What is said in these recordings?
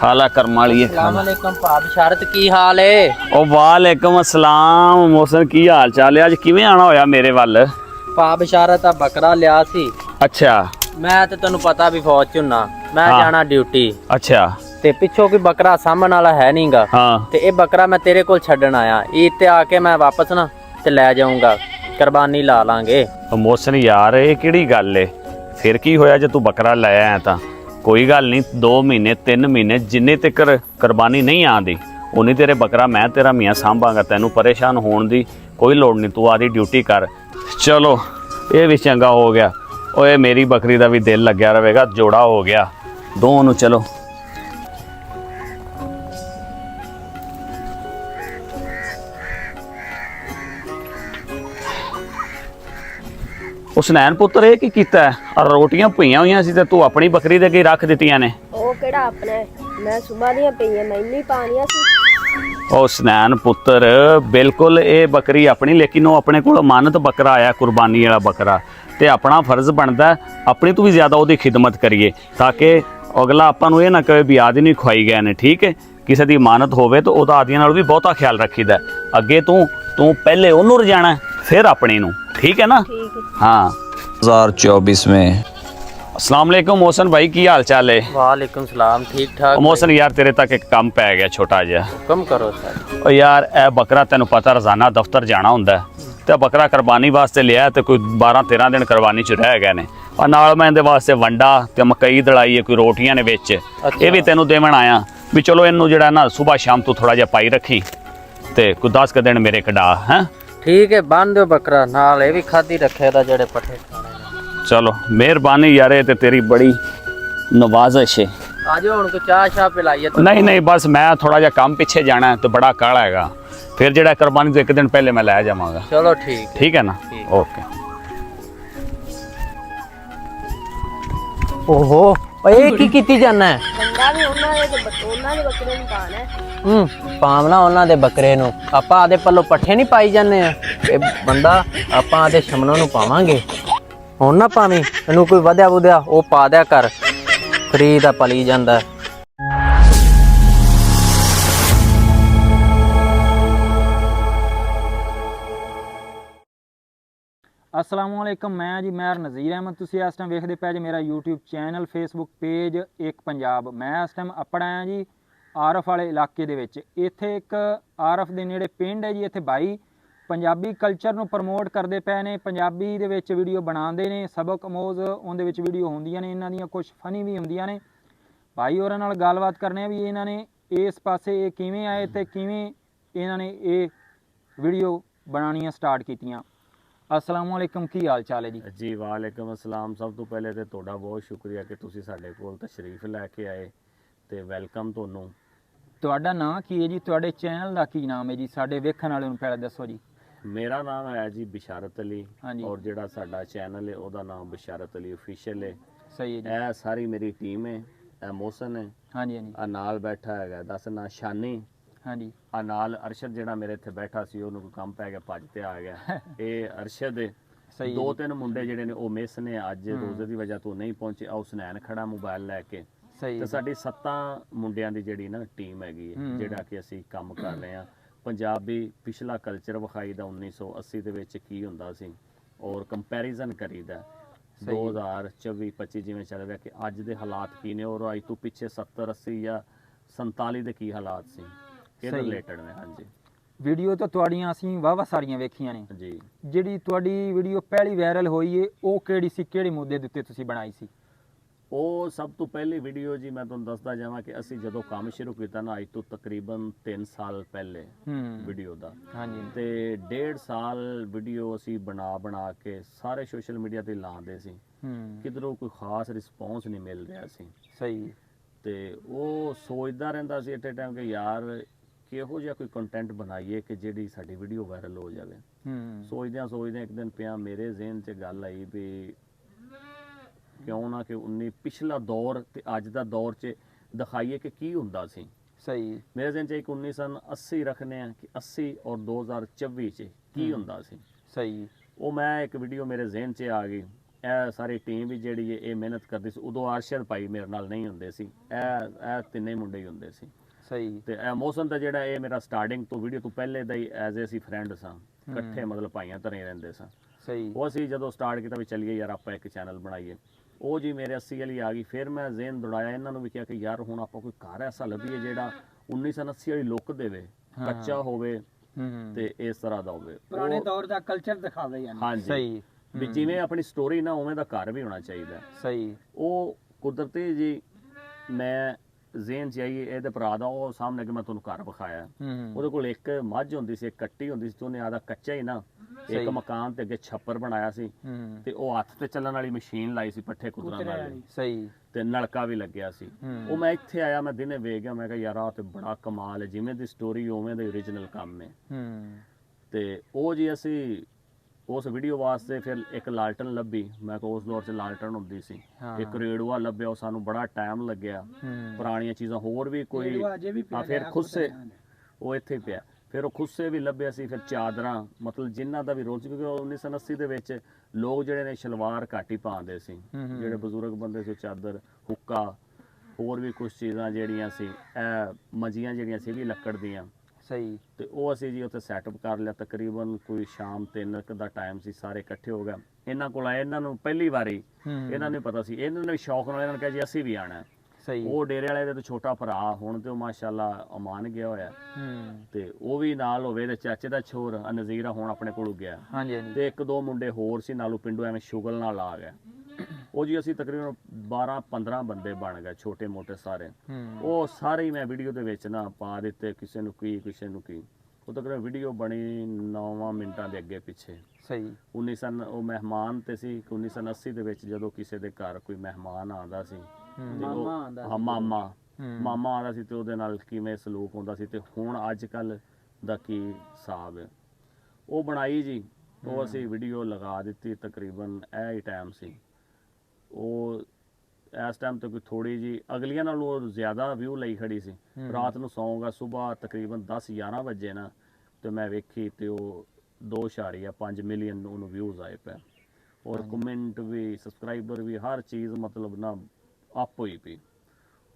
ਖਾਲਾ ਕਰਮ ਵਾਲੀ ਇਹ ਖਾਲਾ ਅਸਲਾਮੁਅਲੈਕਮ ਭਾਬ ਸ਼ਰਤ ਕੀ ਹਾਲ ਏ? ਉਹ ਵਾਲੇਕਮ ਅਸਲਾਮ ਮੋਸਨ ਕੀ ਹਾਲ ਚਾਲ ਹੈ ਅੱਜ ਕਿਵੇਂ ਆਣਾ ਹੋਇਆ ਮੇਰੇ ਵੱਲ? ਭਾਬ ਸ਼ਰਤ ਆ ਬੱਕਰਾ ਲਿਆ ਸੀ। ਅੱਛਾ। ਮੈਂ ਤੇ ਤੈਨੂੰ ਪਤਾ ਵੀ ਫੌਜ ਚ ਹੁੰਨਾ। ਮੈਂ ਹਾਂ। ਜਾਣਾ ਡਿਊਟੀ। ਅੱਛਾ। ਤੇ ਪਿੱਛੋਂ ਕੋਈ ਬੱਕਰਾ ਸਾਹਮਣ ਵਾਲਾ ਹੈ ਨਹੀਂਗਾ। ਹਾਂ। ਤੇ ਇਹ ਬੱਕਰਾ ਮੈਂ ਤੇਰੇ ਕੋਲ ਛੱਡਣ ਆਇਆ। ਈਦ ਤੇ ਆ ਕੇ ਮੈਂ ਵਾਪਸ ਨਾ ਤੇ ਲੈ ਜਾਊਂਗਾ। ਕੁਰਬਾਨੀ ਲਾ ਲਾਂਗੇ। ਉਹ ਮੋਸਨ ਯਾਰ ਇਹ ਕਿਹੜੀ ਗੱਲ ਏ? ਫਿਰ ਕੀ ਹੋਇਆ ਜੇ ਤੂੰ ਬੱਕਰਾ ਲੈ ਆਇਆ ਤਾਂ? ਕੋਈ ਗੱਲ ਨਹੀਂ 2 ਮਹੀਨੇ 3 ਮਹੀਨੇ, ਜਿੰਨੇ ਤੱਕ ਕੁਰਬਾਨੀ ਨਹੀਂ ਆਂਦੀ ਉਨੀ ਤੇਰੇ ਬੱਕਰਾ ਮੈਂ ਤੇਰਾ ਮੀਆਂ ਸਾਂਭਾਂਗਾ, ਤੈਨੂੰ ਪਰੇਸ਼ਾਨ ਹੋਣ ਦੀ ਕੋਈ ਲੋੜ ਨਹੀਂ, ਤੂੰ ਆਦੀ ਡਿਊਟੀ ਕਰ। ਚਲੋ, ਇਹ ਵੀ ਚੰਗਾ ਹੋ ਗਿਆ। ਓਏ, ਮੇਰੀ ਬੱਕਰੀ ਦਾ ਵੀ ਦਿਲ ਲੱਗਿਆ ਰਹੇਗਾ, ਜੋੜਾ ਹੋ ਗਿਆ। ਦੋਵਾਂ ਨੂੰ ਚਲੋ। ਉਸ ਨੈਣ ਪੁੱਤਰ ਇਹ ਕੀ ਕੀਤਾ ਹੈ? ਆਹ ਰੋਟੀਆਂ ਪਈਆਂ ਹੋਈਆਂ ਸੀ ਤੇ ਤੂੰ ਆਪਣੀ ਬੱਕਰੀ ਦੇ ਅੱਗੇ ਰੱਖ ਦਿੱਤੀਆਂ ਨੇ ਉਹ ਕਿਹੜਾ ਆਪਣਾ ਹੈ? ਮੈਂ ਸਵੇਰ ਦੀਆਂ ਪਈਆਂ ਮੈਨੂੰ ਹੀ ਪਾਣੀਆਂ ਸੀ ਉਹ ਸਨੈਨ ਪੁੱਤਰ ਬਿਲਕੁਲ ਇਹ ਬੱਕਰੀ ਆਪਣੀ ਲੇਕਿਨ ਉਹ ਆਪਣੇ ਕੋਲ ਮਾਨਤ ਬੱਕਰਾ ਆਇਆ ਕੁਰਬਾਨੀ ਵਾਲਾ ਬੱਕਰਾ ਤੇ ਆਪਣਾ ਫਰਜ਼ ਬਣਦਾ ਹੈ, ਆਪਣੀ ਤੋਂ ਵੀ ਜ਼ਿਆਦਾ ਉਹਦੀ ਖਿਦਮਤ ਕਰੀਏ ਤਾਂ ਕਿ ਅਗਲਾ ਆਪਾਂ ਨੂੰ ਇਹ ਨਾ ਕਹੇ ਵੀ ਆਦੀ ਨਹੀਂ ਖਵਾਈ ਗਏ ਨੇ ਠੀਕ ਹੈ ਕਿਸੇ ਦੀ ਮਾਨਤ ਹੋਵੇ ਤਾਂ ਉਹਦਾ ਆਦੀਆਂ ਨਾਲ ਵੀ ਬਹੁਤਾ ਖਿਆਲ ਰੱਖੀਦਾ ਹੈ। ਅੱਗੇ ਤੂੰ ਤੂੰ ਪਹਿਲੇ ਉਹਨੂੰ ਰਜਾਣਾ ਫਿਰ ਆਪਣੀ ਨੂੰ ਠੀਕ ਹੈ ਨਾ? ਠੀਕ ਹੈ ਹਾਂ। 2024 में ਅਸਲਾਮ ਵਾਲੇਕੁਮ ਮੋਹਸਨ ਭਾਈ ਕੀ ਹਾਲ ਚਾਲ ਹੈ ਵਾਲੇਕੁਮ ਸਲਾਮ ਠੀਕ ਠਾਕ ਮੋਹਸਨ ਯਾਰ ਤੇਰੇ ਤੱਕ ਇੱਕ ਕੰਮ ਪੈ ਗਿਆ ਛੋਟਾ ਜਿਹਾ। ਹੁਕਮ ਕਰੋ ਸਰ। ਉਹ ਯਾਰ ਇਹ ਬੱਕਰਾ ਤੈਨੂੰ ਪਤਾ ਰੋਜ਼ਾਨਾ ਦਫ਼ਤਰ ਜਾਣਾ ਹੁੰਦਾ ਹੈ। ਤੇ ਬੱਕਰਾ ਕੁਰਬਾਨੀ ਵਾਸਤੇ ਲਿਆ ਤੇ ਕੋਈ 12 13 ਦਿਨ ਕੁਰਬਾਨੀ ਚ ਰਹਿ ਗਏ ਨੇ। ਆ ਨਾਲ ਮੈਂ ਇਹਦੇ ਵਾਸਤੇ ਵੰਡਾ ਤੇ ਮਕਈ ਦੜਾਈ ਹੈ ਕੋਈ ਰੋਟੀਆਂ ਨੇ ਵਿੱਚ। ਇਹ ਵੀ ਤੈਨੂੰ ਦੇਵਣ ਆਇਆ। ਵੀ ਚਲੋ ਇਹਨੂੰ ਜਿਹੜਾ ਨਾ ਸਵੇਰ ਸ਼ਾਮ ਤੂੰ ਥੋੜਾ ਜਿਹਾ ਪਾਈ ਰੱਖੀ ਤੇ ਕੋਈ 10 ਕੁ ਦਿਨ ਮੇਰੇ ਕਢਾ ਹੈ? ਠੀਕ ਹੈ ਬੰਨ ਦਿਓ ਬੱਕਰਾ ਨਾਲ ਇਹ ਵੀ ਖਾਦੀ ਰੱਖੇ ਦਾ ਜਿਹੜੇ ਪੱਠੇ ਖਾਣੇ ਨੇ। ਚਲੋ ਮਿਹਰਬਾਨੀ ਯਾਰ ਤੇ ਤੇਰੀ ਬੜੀ ਨਵਾਜ਼ਿਸ਼ ਹੈ ਆਜੋ ਹੁਣ ਕੋ ਚਾਹ ਸ਼ਾਹ ਪਿਲਾਈਏ ਨਹੀਂ ਨਹੀਂ ਬਸ ਮੈਂ ਥੋੜਾ ਜਿਹਾ ਕੰਮ ਪਿੱਛੇ ਜਾਣਾ ਹੈ ਤੇ ਬੜਾ ਕਾਲਾ ਹੈਗਾ। ਫਿਰ ਜਿਹੜਾ ਕੁਰਬਾਨੀ ਤੋਂ ਇੱਕ ਦਿਨ ਪਹਿਲੇ ਮੈਂ ਲੈ ਜਾਵਾਂਗਾ। ਚਲੋ ਠੀਕ ਠੀਕ ਹੈ ਨਾ। ਓਕੇ। ਓਹੋ ਓਏ ਕੀ ਕੀਤੀ ਜਾਨਾ ਹੈ? ਬੰਦਾ ਵੀ ਉਹਨਾਂ ਦੇ ਤੇ ਬੱਕ- ਉਹਨਾਂ ਦੇ ਬੱਕਰੇ ਨੂੰ ਪਾਣਾ ਹੈ। ਹੂੰ ਪਾਵਣਾ ਉਹਨਾਂ ਦੇ ਬੱਕਰੇ ਨੂੰ। ਆਪਾਂ ਆਦੇ ਪੱਲੋ ਪੱਠੇ ਨਹੀਂ ਪਾਈ ਜਾਂਦੇ ਆ। ਇਹ ਬੰਦਾ ਆਪਾਂ ਆਦੇ ਸ਼ਮਨੋਂ ਨੂੰ ਪਾਵਾਂਗੇ। ਹੁਣ ਨਾ ਪਾਵੀਂ ਇਹਨੂੰ ਕੋਈ ਵਧਿਆ ਵਧਿਆ ਉਹ ਪਾ ਦਿਆ ਕਰ। ਫਰੀ ਦਾ ਪਲੀ ਜਾਂਦਾ। ਅਸਲਾਮ ਵਾਲੇਕਮ ਮੈਂ ਜੀ ਮੈਰ ਨਜ਼ੀਰ ਅਹਿਮਦ। ਤੁਸੀਂ ਇਸ ਟਾਈਮ ਵੇਖਦੇ ਪਏ ਜੀ ਮੇਰਾ YouTube ਚੈਨਲ Facebook ਪੇਜ ਇੱਕ ਪੰਜਾਬ। ਮੈਂ ਇਸ ਟਾਈਮ ਅਪੜ ਆਇਆ ਜੀ ਆਰਫ ਵਾਲੇ ਇਲਾਕੇ ਦੇ ਵਿੱਚ। ਇੱਥੇ ਇੱਕ ਆਰਫ ਦੇ ਨੇੜੇ ਪਿੰਡ ਹੈ ਜੀ, ਇੱਥੇ ਬਾਈ ਪੰਜਾਬੀ ਕਲਚਰ ਨੂੰ ਪ੍ਰਮੋਟ ਕਰਦੇ ਪਏ ਨੇ, ਪੰਜਾਬੀ ਦੇ ਵਿੱਚ ਵੀਡੀਓ ਬਣਾਉਂਦੇ ਨੇ, ਸਬਕ ਅਮੋਜ਼ ਉਹਦੇ ਵਿੱਚ ਵੀਡੀਓ ਹੁੰਦੀਆਂ ਨੇ, ਇਹਨਾਂ ਦੀਆਂ ਕੁਝ ਫਨੀ ਵੀ ਹੁੰਦੀਆਂ ਨੇ। ਭਾਈ ਹੋਰਾਂ ਨਾਲ ਗੱਲਬਾਤ ਕਰਨੇ ਆ ਵੀ ਇਹਨਾਂ ਨੇ ਇਸ ਪਾਸੇ ਇਹ ਕਿਵੇਂ ਆਏ ਤੇ ਕਿਵੇਂ ਇਹਨਾਂ ਨੇ ਇਹ ਵੀਡੀਓ ਬਣਾਉਣੀਆਂ ਸਟਾਰਟ ਕੀਤੀਆਂ। ਅਸਲਾਮ ਵਾਲੇਕਮ ਕੀ ਹਾਲ ਚਾਲ ਹੈ ਜੀ? ਜੀ ਵਾਲੇਕਮ ਅਸਲਾਮ। ਸਭ ਤੋਂ ਪਹਿਲੇ ਤੇ ਤੁਹਾਡਾ ਬਹੁਤ ਸ਼ੁਕਰੀਆ ਕਿ ਤੁਸੀਂ ਸਾਡੇ ਕੋਲ ਤਸ਼ਰੀਫ ਲੈ ਕੇ ਆਏ ਤੇ ਵੈਲਕਮ ਤੁਹਾਨੂੰ। ਤੁਹਾਡਾ ਨਾਂ ਕੀ ਹੈ ਜੀ? ਤੁਹਾਡੇ ਚੈਨਲ ਦਾ ਕੀ ਨਾਮ ਹੈ ਜੀ? ਸਾਡੇ ਵੇਖਣ ਵਾਲਿਆਂ ਨੂੰ ਪਹਿਲਾਂ ਦੱਸੋ ਜੀ। ਮੇਰਾ ਨਾਮ ਹੈ ਜੀ ਬਿਸ਼ਾਰਤ ਅਲੀ ਹਾਂਜੀ। ਔਰ ਜਿਹੜਾ ਸਾਡਾ ਚੈਨਲ ਹੈ ਉਹਦਾ ਨਾਮ ਬਿਸ਼ਾਰਤ ਅਲੀ ਅਫੀਸ਼ੀਅਲ ਹੈ। ਸਹੀ ਹੈ ਜੀ। ਇਹ ਸਾਰੀ ਮੇਰੀ ਟੀਮ ਹੈ ਇਹ ਮੋਸਨ ਹੈ। ਹਾਂਜੀ ਹਾਂਜੀ। ਆ ਨਾਲ ਬੈਠਾ ਹੈਗਾ ਦੱਸ ਨਾ ਸ਼ਾਨੀ। ਹਾਂਜੀ ਆ ਨਾਲ ਅਰਸ਼ਦ ਜਿਹੜਾ ਮੇਰੇ ਇੱਥੇ ਬੈਠਾ ਸੀ ਉਹਨੂੰ ਕੋਈ ਕੰਮ ਪੈ ਗਿਆ ਭੱਜ ਤੇ ਆ ਗਿਆ। ਇਹ ਅਰਸ਼ਦ ਸਹੀ ਦੋ। ਤਿੰਨ ਮੁੰਡੇ ਜਿਹੜੇ ਨੇ ਉਹ ਮਿਸ ਨੇ ਅੱਜ। ਰੋਜ਼ੇ ਦੀ ਵਜ੍ਹਾ ਤੋਂ ਨਹੀਂ ਪਹੁੰਚੇ। ਆ ਸੁਨੈਨ ਖੜਾ ਮੋਬਾਈਲ ਲੈ ਕੇ। ਸਹੀ ਤੇ। ਸਾਡੀ ਸੱਤਾਂ ਮੁੰਡਿਆਂ ਦੀ ਜਿਹੜੀ ਨਾ ਟੀਮ ਹੈਗੀ ਹੈ। ਜਿਹੜਾ ਕਿ ਅਸੀਂ ਕੰਮ ਕਰ ਰਹੇ ਹਾਂ। ਪੰਜਾਬੀ ਪਿਛਲਾ ਕਲਚਰ ਵਿਖਾਈ ਦਾ 1980 ਦੇ ਵਿੱਚ ਕੀ ਹੁੰਦਾ ਸੀ ਔਰ ਕੰਪੈਰੀਜ਼ਨ ਕਰੀਦਾ। ਸਹੀ। 2024 25 ਜਿਵੇਂ ਚੱਲ ਰਿਹਾ ਕਿ ਅੱਜ ਦੇ ਹਾਲਾਤ ਕੀ ਨੇ ਔਰ ਅੱਜ ਤੋਂ ਪਿੱਛੇ 70 80 ਜਾਂ 47 ਦੇ ਕੀ ਹਾਲਾਤ ਸੀ? ਇਹਦੇ ਸਹੀ। ਰਿਲੇਟਡ ਨੇ ਹਾਂਜੀ। ਵੀਡੀਓ ਤਾਂ ਤੁਹਾਡੀਆਂ ਅਸੀਂ ਵਾਵਾ ਸਾਰੀਆਂ ਵੇਖੀਆਂ ਨੇ। ਜੀ। ਜਿਹੜੀ ਤੁਹਾਡੀ ਵੀਡੀਓ ਪਹਿਲੀ ਵਾਇਰਲ ਹੋਈ ਏ ਉਹ ਕਿਹੜੀ ਸੀ ਕਿਹੜੇ ਮੁੱਦੇ ਦੇ ਉੱਤੇ ਤੁਸੀਂ ਬਣਾਈ ਸੀ? ਉਹ ਸਭ ਤੋਂ ਪਹਿਲੀ ਵੀਡੀਓ ਜੀ ਮੈਂ ਤੁਹਾਨੂੰ ਦੱਸਦਾ ਜਾਵਾਂ ਕਿ ਅਸੀਂ ਜਦੋਂ ਕੰਮ ਸ਼ੁਰੂ ਕੀਤਾ ਨਾ ਅੱਜ ਤੋਂ ਤਕਰੀਬਨ 3 ਸਾਲ ਪਹਿਲੇ ਹੂੰ। ਵੀਡੀਓ ਦਾ। ਹਾਂਜੀ। ਤੇ ਡੇਢ ਸਾਲ ਵੀਡੀਓ ਅਸੀਂ ਬਣਾ ਬਣਾ ਕੇ ਸਾਰੇ ਸੋਸ਼ਲ ਮੀਡੀਆ ਤੇ ਲਾਉਂਦੇ ਸੀ। ਹੂੰ। ਕਿਧਰੋਂ ਕੋਈ ਖਾਸ ਰਿਸਪੌਂਸ ਨਹੀਂ ਮਿਲ ਰਿਹਾ ਸੀ। ਸਹੀ। ਤੇ ਉਹ ਸੋਚਦਾ ਰਹਿੰਦਾ ਸੀ ਐਟ ਟਾਈਮ ਕਿ ਯਾਰ ਕਿਹੋ ਜਿਹਾ ਕੋਈ ਕੰਟੈਂਟ ਬਣਾਈਏ ਕਿ ਜਿਹੜੀ ਸਾਡੀ ਵੀਡੀਓ ਵਾਇਰਲ ਹੋ ਜਾਵੇ। ਹੂੰ। ਸੋਚਦਿਆਂ ਸੋਚਦਿਆਂ ਇੱਕ ਦਿਨ ਪਿਆ ਮੇਰੇ ਜ਼ਿਹਨ 'ਚ ਗੱਲ ਆਈ ਵੀ ਕਿਉਂ ਨਾ ਕਿ 19 ਪਿਛਲਾ ਦੌਰ ਤੇ ਅੱਜ ਦਾ ਦੌਰ 'ਚ ਦਿਖਾਈਏ ਕਿ ਕੀ ਹੁੰਦਾ ਸੀ। ਸਹੀ। ਮੇਰੇ ਜ਼ਿਹਨ 'ਚ ਇੱਕ 1980 ਰੱਖਨੇ ਆ ਕਿ 80 ਔਰ 2024 'ਚ ਕੀ। ਹੁੰਦਾ ਸੀ। ਸਹੀ। ਉਹ ਮੈਂ ਇੱਕ ਵੀਡੀਓ ਮੇਰੇ ਜ਼ਿਹਨ 'ਚ ਆ ਗਈ। ਇਹ ਸਾਰੀ ਟੀਮ ਵੀ ਜਿਹੜੀ ਇਹ ਮਿਹਨਤ ਕਰਦੀ ਸੀ ਉਦੋਂ ਅਰਸ਼ਦ ਭਾਈ ਮੇਰੇ ਨਾਲ ਨਹੀਂ ਹੁੰਦੇ ਸੀ। ਇਹ ਇਹ ਤਿੰਨੇ ਮੁੰਡੇ ਹੀ ਹੁੰਦੇ ਸੀ। ਸਹੀ। ਤੇ ਇਹ ਮੌਸਮ ਦਾ ਜਿਹੜਾ ਇਹ ਮੇਰਾ ਸਟਾਰਟਿੰਗ ਤੋਂ ਵੀਡੀਓ ਤੋਂ ਪਹਿਲੇ ਦਾ ਹੀ ਐਜ਼ ਅਸੀਂ ਫਰੈਂਡ ਸਾਂ। ਇਕੱਠੇ ਮਤਲਬ ਭਾਈਆਂ ਤਰ੍ਹਾਂ ਰਹਿੰਦੇ ਸਾਂ। ਸਹੀ। ਉਹ ਅਸੀਂ ਜਦੋਂ ਸਟਾਰਟ ਕੀਤਾ ਵੀ ਚੱਲੀਏ ਯਾਰ ਆਪਾਂ ਇੱਕ ਚੈਨਲ ਬਣਾਈਏ। ਉਹ ਜੀ ਮੇਰੇ 80 ਵਾਲੀ ਆ ਗਈ ਫਿਰ ਮੈਂ ਜ਼ੇਨ ਦੌੜਾਇਆ। ਇਹਨਾਂ ਨੂੰ ਵੀ ਕਿਹਾ ਕਿ ਯਾਰ ਹੁਣ ਆਪਾਂ ਕੋਈ ਘਰ ਐਸਾ ਲੱਭੀਏ ਜਿਹੜਾ 1980 ਵਾਲੀ ਲੁੱਕ ਦੇਵੇ ਕੱਚਾ ਹੋਵੇ ਤੇ ਇਸ ਤਰ੍ਹਾਂ ਦਾ ਹੋਵੇ। ਪੁਰਾਣੇ ਦੌਰ ਦਾ ਕਲਚਰ ਦਿਖਾਵੇ ਯਾਨੀ। ਹਾਂਜੀ। ਸਹੀ। ਵੀ ਜਿਵੇਂ ਆਪਣੀ ਸਟੋਰੀ ਨਾ ਉਵੇਂ ਦਾ ਘਰ ਵੀ ਹੋਣਾ ਚਾਹੀਦਾ। ਸਹੀ। ਉਹ ਕੁਦਰਤੀ ਜੀ ਮੈਂ ਜ਼ੇਨ ਚ ਆਈ ਇਹਦੇ ਭਰਾ ਦਾ ਉਹ ਸਾਹਮਣੇ ਕਿ ਮੈਂ ਤੁਹਾਨੂੰ ਘਰ ਵਿਖਾਇਆ। ਉਹਦੇ ਕੋਲ ਇੱਕ ਮੱਝ ਹੁੰਦੀ ਸੀ ਇੱਕ ਕੱਟੀ ਹੁੰਦੀ ਸੀ ਤੇ ਉਹਨੇ ਆਦਾ ਕੱਚਾ ਹੀ ਨਾ। ਇੱਕ ਮਕਾਨ ਤੇ ਅੱਗੇ ਛੱਪਰ ਬਣਾਇਆ ਸੀ। ਤੇ ਉਹ ਹੱਥ ਤੇ ਚੱਲਣ ਵਾਲੀ ਮਸ਼ੀਨ ਲਾਈ ਸੀ ਪੱਠੇ ਕੁਤਰਨ ਕੁਤਰੇ ਵਾਲੀ। ਸਹੀ। ਤੇ ਨਲਕਾ ਵੀ ਲੱਗਿਆ ਸੀ। ਉਹ ਮੈਂ ਇੱਥੇ ਆਇਆ ਮੈਂ ਦਿਨੇ ਵੇਖ ਗਿਆ ਮੈਂ ਕਿਹਾ ਯਾਰ ਆਹ ਤੇ ਬੜਾ ਕਮਾਲ ਹੈ ਜਿਵੇਂ ਦੀ ਸਟੋਰੀ ਉਵੇਂ ਦਾ ਓਰੀਜਨਲ ਕੰਮ ਹੂੰ। ਤੇ ਉਹ ਜੀ ਅਸੀਂ ਉਸ ਵੀਡੀਓ ਵਾਸਤੇ ਫਿਰ ਇੱਕ ਲਾਲਟਨ ਲੱਭੀ। ਮੈਂ ਕਿਹਾ ਉਸ ਦੌਰ 'ਚ ਲਾਲਟਨ ਹੁੰਦੀ ਸੀ। ਇੱਕ ਰੇਡੂਆ ਲੱਭਿਆ ਉਹ ਸਾਨੂੰ ਬੜਾ ਟਾਈਮ ਲੱਗਿਆ। ਪੁਰਾਣੀਆਂ ਚੀਜ਼ਾਂ ਹੋਰ ਵੀ ਕੋਈ ਆ ਫਿਰ ਖੁੱਸੇ। ਉਹ ਇੱਥੇ ਪਿਆ। ਫਿਰ ਉਹ ਖੁੱਸੇ ਵੀ ਲੱਭਿਆ ਸੀ ਫਿਰ ਚਾਦਰਾਂ ਮਤਲਬ ਜਿਨ੍ਹਾਂ ਦਾ ਵੀ ਰੋਲ ਸੀ ਕਿਉਂਕਿ ਉਹ 1980 ਦੇ ਵਿੱਚ ਲੋਕ ਜਿਹੜੇ ਨੇ ਸ਼ਲਵਾਰ ਘੱਟ ਪਾਉਂਦੇ ਸੀ। ਜਿਹੜੇ ਬਜ਼ੁਰਗ ਬੰਦੇ ਸੀ ਚਾਦਰ ਹੁੱਕਾ ਹੋਰ ਵੀ ਕੁਝ ਚੀਜ਼ਾਂ ਜਿਹੜੀਆਂ ਸੀ ਇਹ ਮੰਜੀਆਂ ਜਿਹੜੀਆਂ ਸੀ ਵੀ ਲੱਕੜ ਦੀਆਂ। ਸਹੀ। ਤੇ ਉਹ ਅਸੀਂ ਜੀ ਉੱਥੇ ਸੈਟਅਪ ਕਰ ਲਿਆ ਤਕਰੀਬਨ ਕੋਈ ਸ਼ਾਮ 3 ਦਾ ਟਾਈਮ ਸੀ ਸਾਰੇ ਇਕੱਠੇ ਹੋ ਗਏ। ਇਹਨਾਂ ਕੋਲ ਆਏ ਇਹਨਾਂ ਨੂੰ ਪਹਿਲੀ ਵਾਰੀ ਇਹਨਾਂ ਨੂੰ ਪਤਾ ਸੀ। ਇਹਨਾਂ ਨੇ ਸ਼ੌਕ ਨਾਲ ਇਹਨਾਂ ਨੇ ਕਿਹਾ ਜੀ ਅਸੀਂ ਵੀ ਆਣਾ। ਸਹੀ। ਉਹ ਡੇਰੇ ਵਾਲੇ ਦੇ ਤੋਂ ਛੋਟਾ ਭਰਾ ਹੁਣ ਤੇ ਉਹ ਮਾਸ਼ਾਅੱਲਾ ਅਮਾਨ ਗਿਆ ਹੋਇਆ। ਤੇ ਉਹ ਵੀ ਨਾਲ ਹੋਵੇ ਤੇ ਚਾਚੇ ਦਾ ਛੋਰ ਨਜ਼ੀਰਾ ਹੁਣ ਆਪਣੇ ਕੋਲ ਗਿਆ। ਹਾਂਜੀ ਹਾਂਜੀ। ਤੇ ਇੱਕ ਦੋ ਮੁੰਡੇ ਹੋਰ ਸੀ ਨਾਲੋਂ ਪਿੰਡੋਂ ਐਵੇਂ ਸ਼ੁਗਲ ਨਾਲ ਆ ਗਏ। ਉਹ ਜੀ ਅਸੀਂ ਤਕਰੀਬਨ 12 15 ਬੰਦੇ ਬਣ ਗਏ ਛੋਟੇ ਮੋਟੇ ਸਾਰੇ। ਉਹ ਸਾਰੇ ਹੀ ਮੈਂ ਵੀਡੀਓ ਦੇ ਵਿੱਚ ਨਾ ਪਾ ਦਿੱਤੇ ਕਿਸੇ ਨੂੰ ਕੀ ਕਿਸੇ ਨੂੰ ਕੀ। ਉਹ ਤਕਰੀਬਨ ਵੀਡੀਓ ਬਣੀ 9 ਮਿੰਟਾਂ ਦੇ ਅੱਗੇ ਪਿੱਛੇ। ਸਹੀ। 1900 ਉਹ ਮਹਿਮਾਨ ਤੇ ਸੀ ਕਿ 1980 ਦੇ ਵਿੱਚ ਜਦੋਂ ਕਿਸੇ ਦੇ ਘਰ ਕੋਈ ਮਹਿਮਾਨ ਆਉਂਦਾ ਸੀ ਮਾਮਾ ਆਉਂਦਾ ਸੀ। ਹਾਂ ਮਾਮਾ। ਆਉਂਦਾ ਸੀ ਤੇ ਉਹਦੇ ਨਾਲ ਕਿਵੇਂ ਸਲੂਕ ਹੁੰਦਾ ਸੀ ਤੇ ਹੁਣ ਅੱਜ ਕੱਲ ਦਾ ਕੀ ਹਿਸਾਬ ਹੈ। ਉਹ ਬਣਾਈ ਜੀ ਉਹ ਅਸੀਂ ਵੀਡੀਓ ਲਗਾ ਦਿੱਤੀ ਤਕਰੀਬਨ ਇਹ ਹੀ ਟਾਈਮ ਸੀ। ਉਹ ਇਸ ਟਾਈਮ ਤੇ ਕੋਈ ਥੋੜੀ ਜੀ ਅਗਲੀਆਂ ਨਾਲੋਂ ਉਹ ਜ਼ਿਆਦਾ ਵਿਊ ਲਈ ਖੜੀ ਸੀ। ਰਾਤ ਨੂੰ ਸੌਂਗਾ ਸਵੇਰ ਤਕਰੀਬਨ 10 11 ਵਜੇ ਨਾ ਤੇ ਮੈਂ ਵੇਖੀ ਤੇ ਉਹ 2.5 ਮਿਲੀਅਨ ਉਹਨੂੰ ਵਿਊਜ਼ ਆਏ ਪਏ। ਔਰ ਕਮੈਂਟ ਵੀ ਸਬਸਕ੍ਰਾਈਬਰ ਵੀ ਹਰ ਚੀਜ਼ ਮਤਲਬ ਨਾ ਅਪ ਹੋਈ ਪਈ।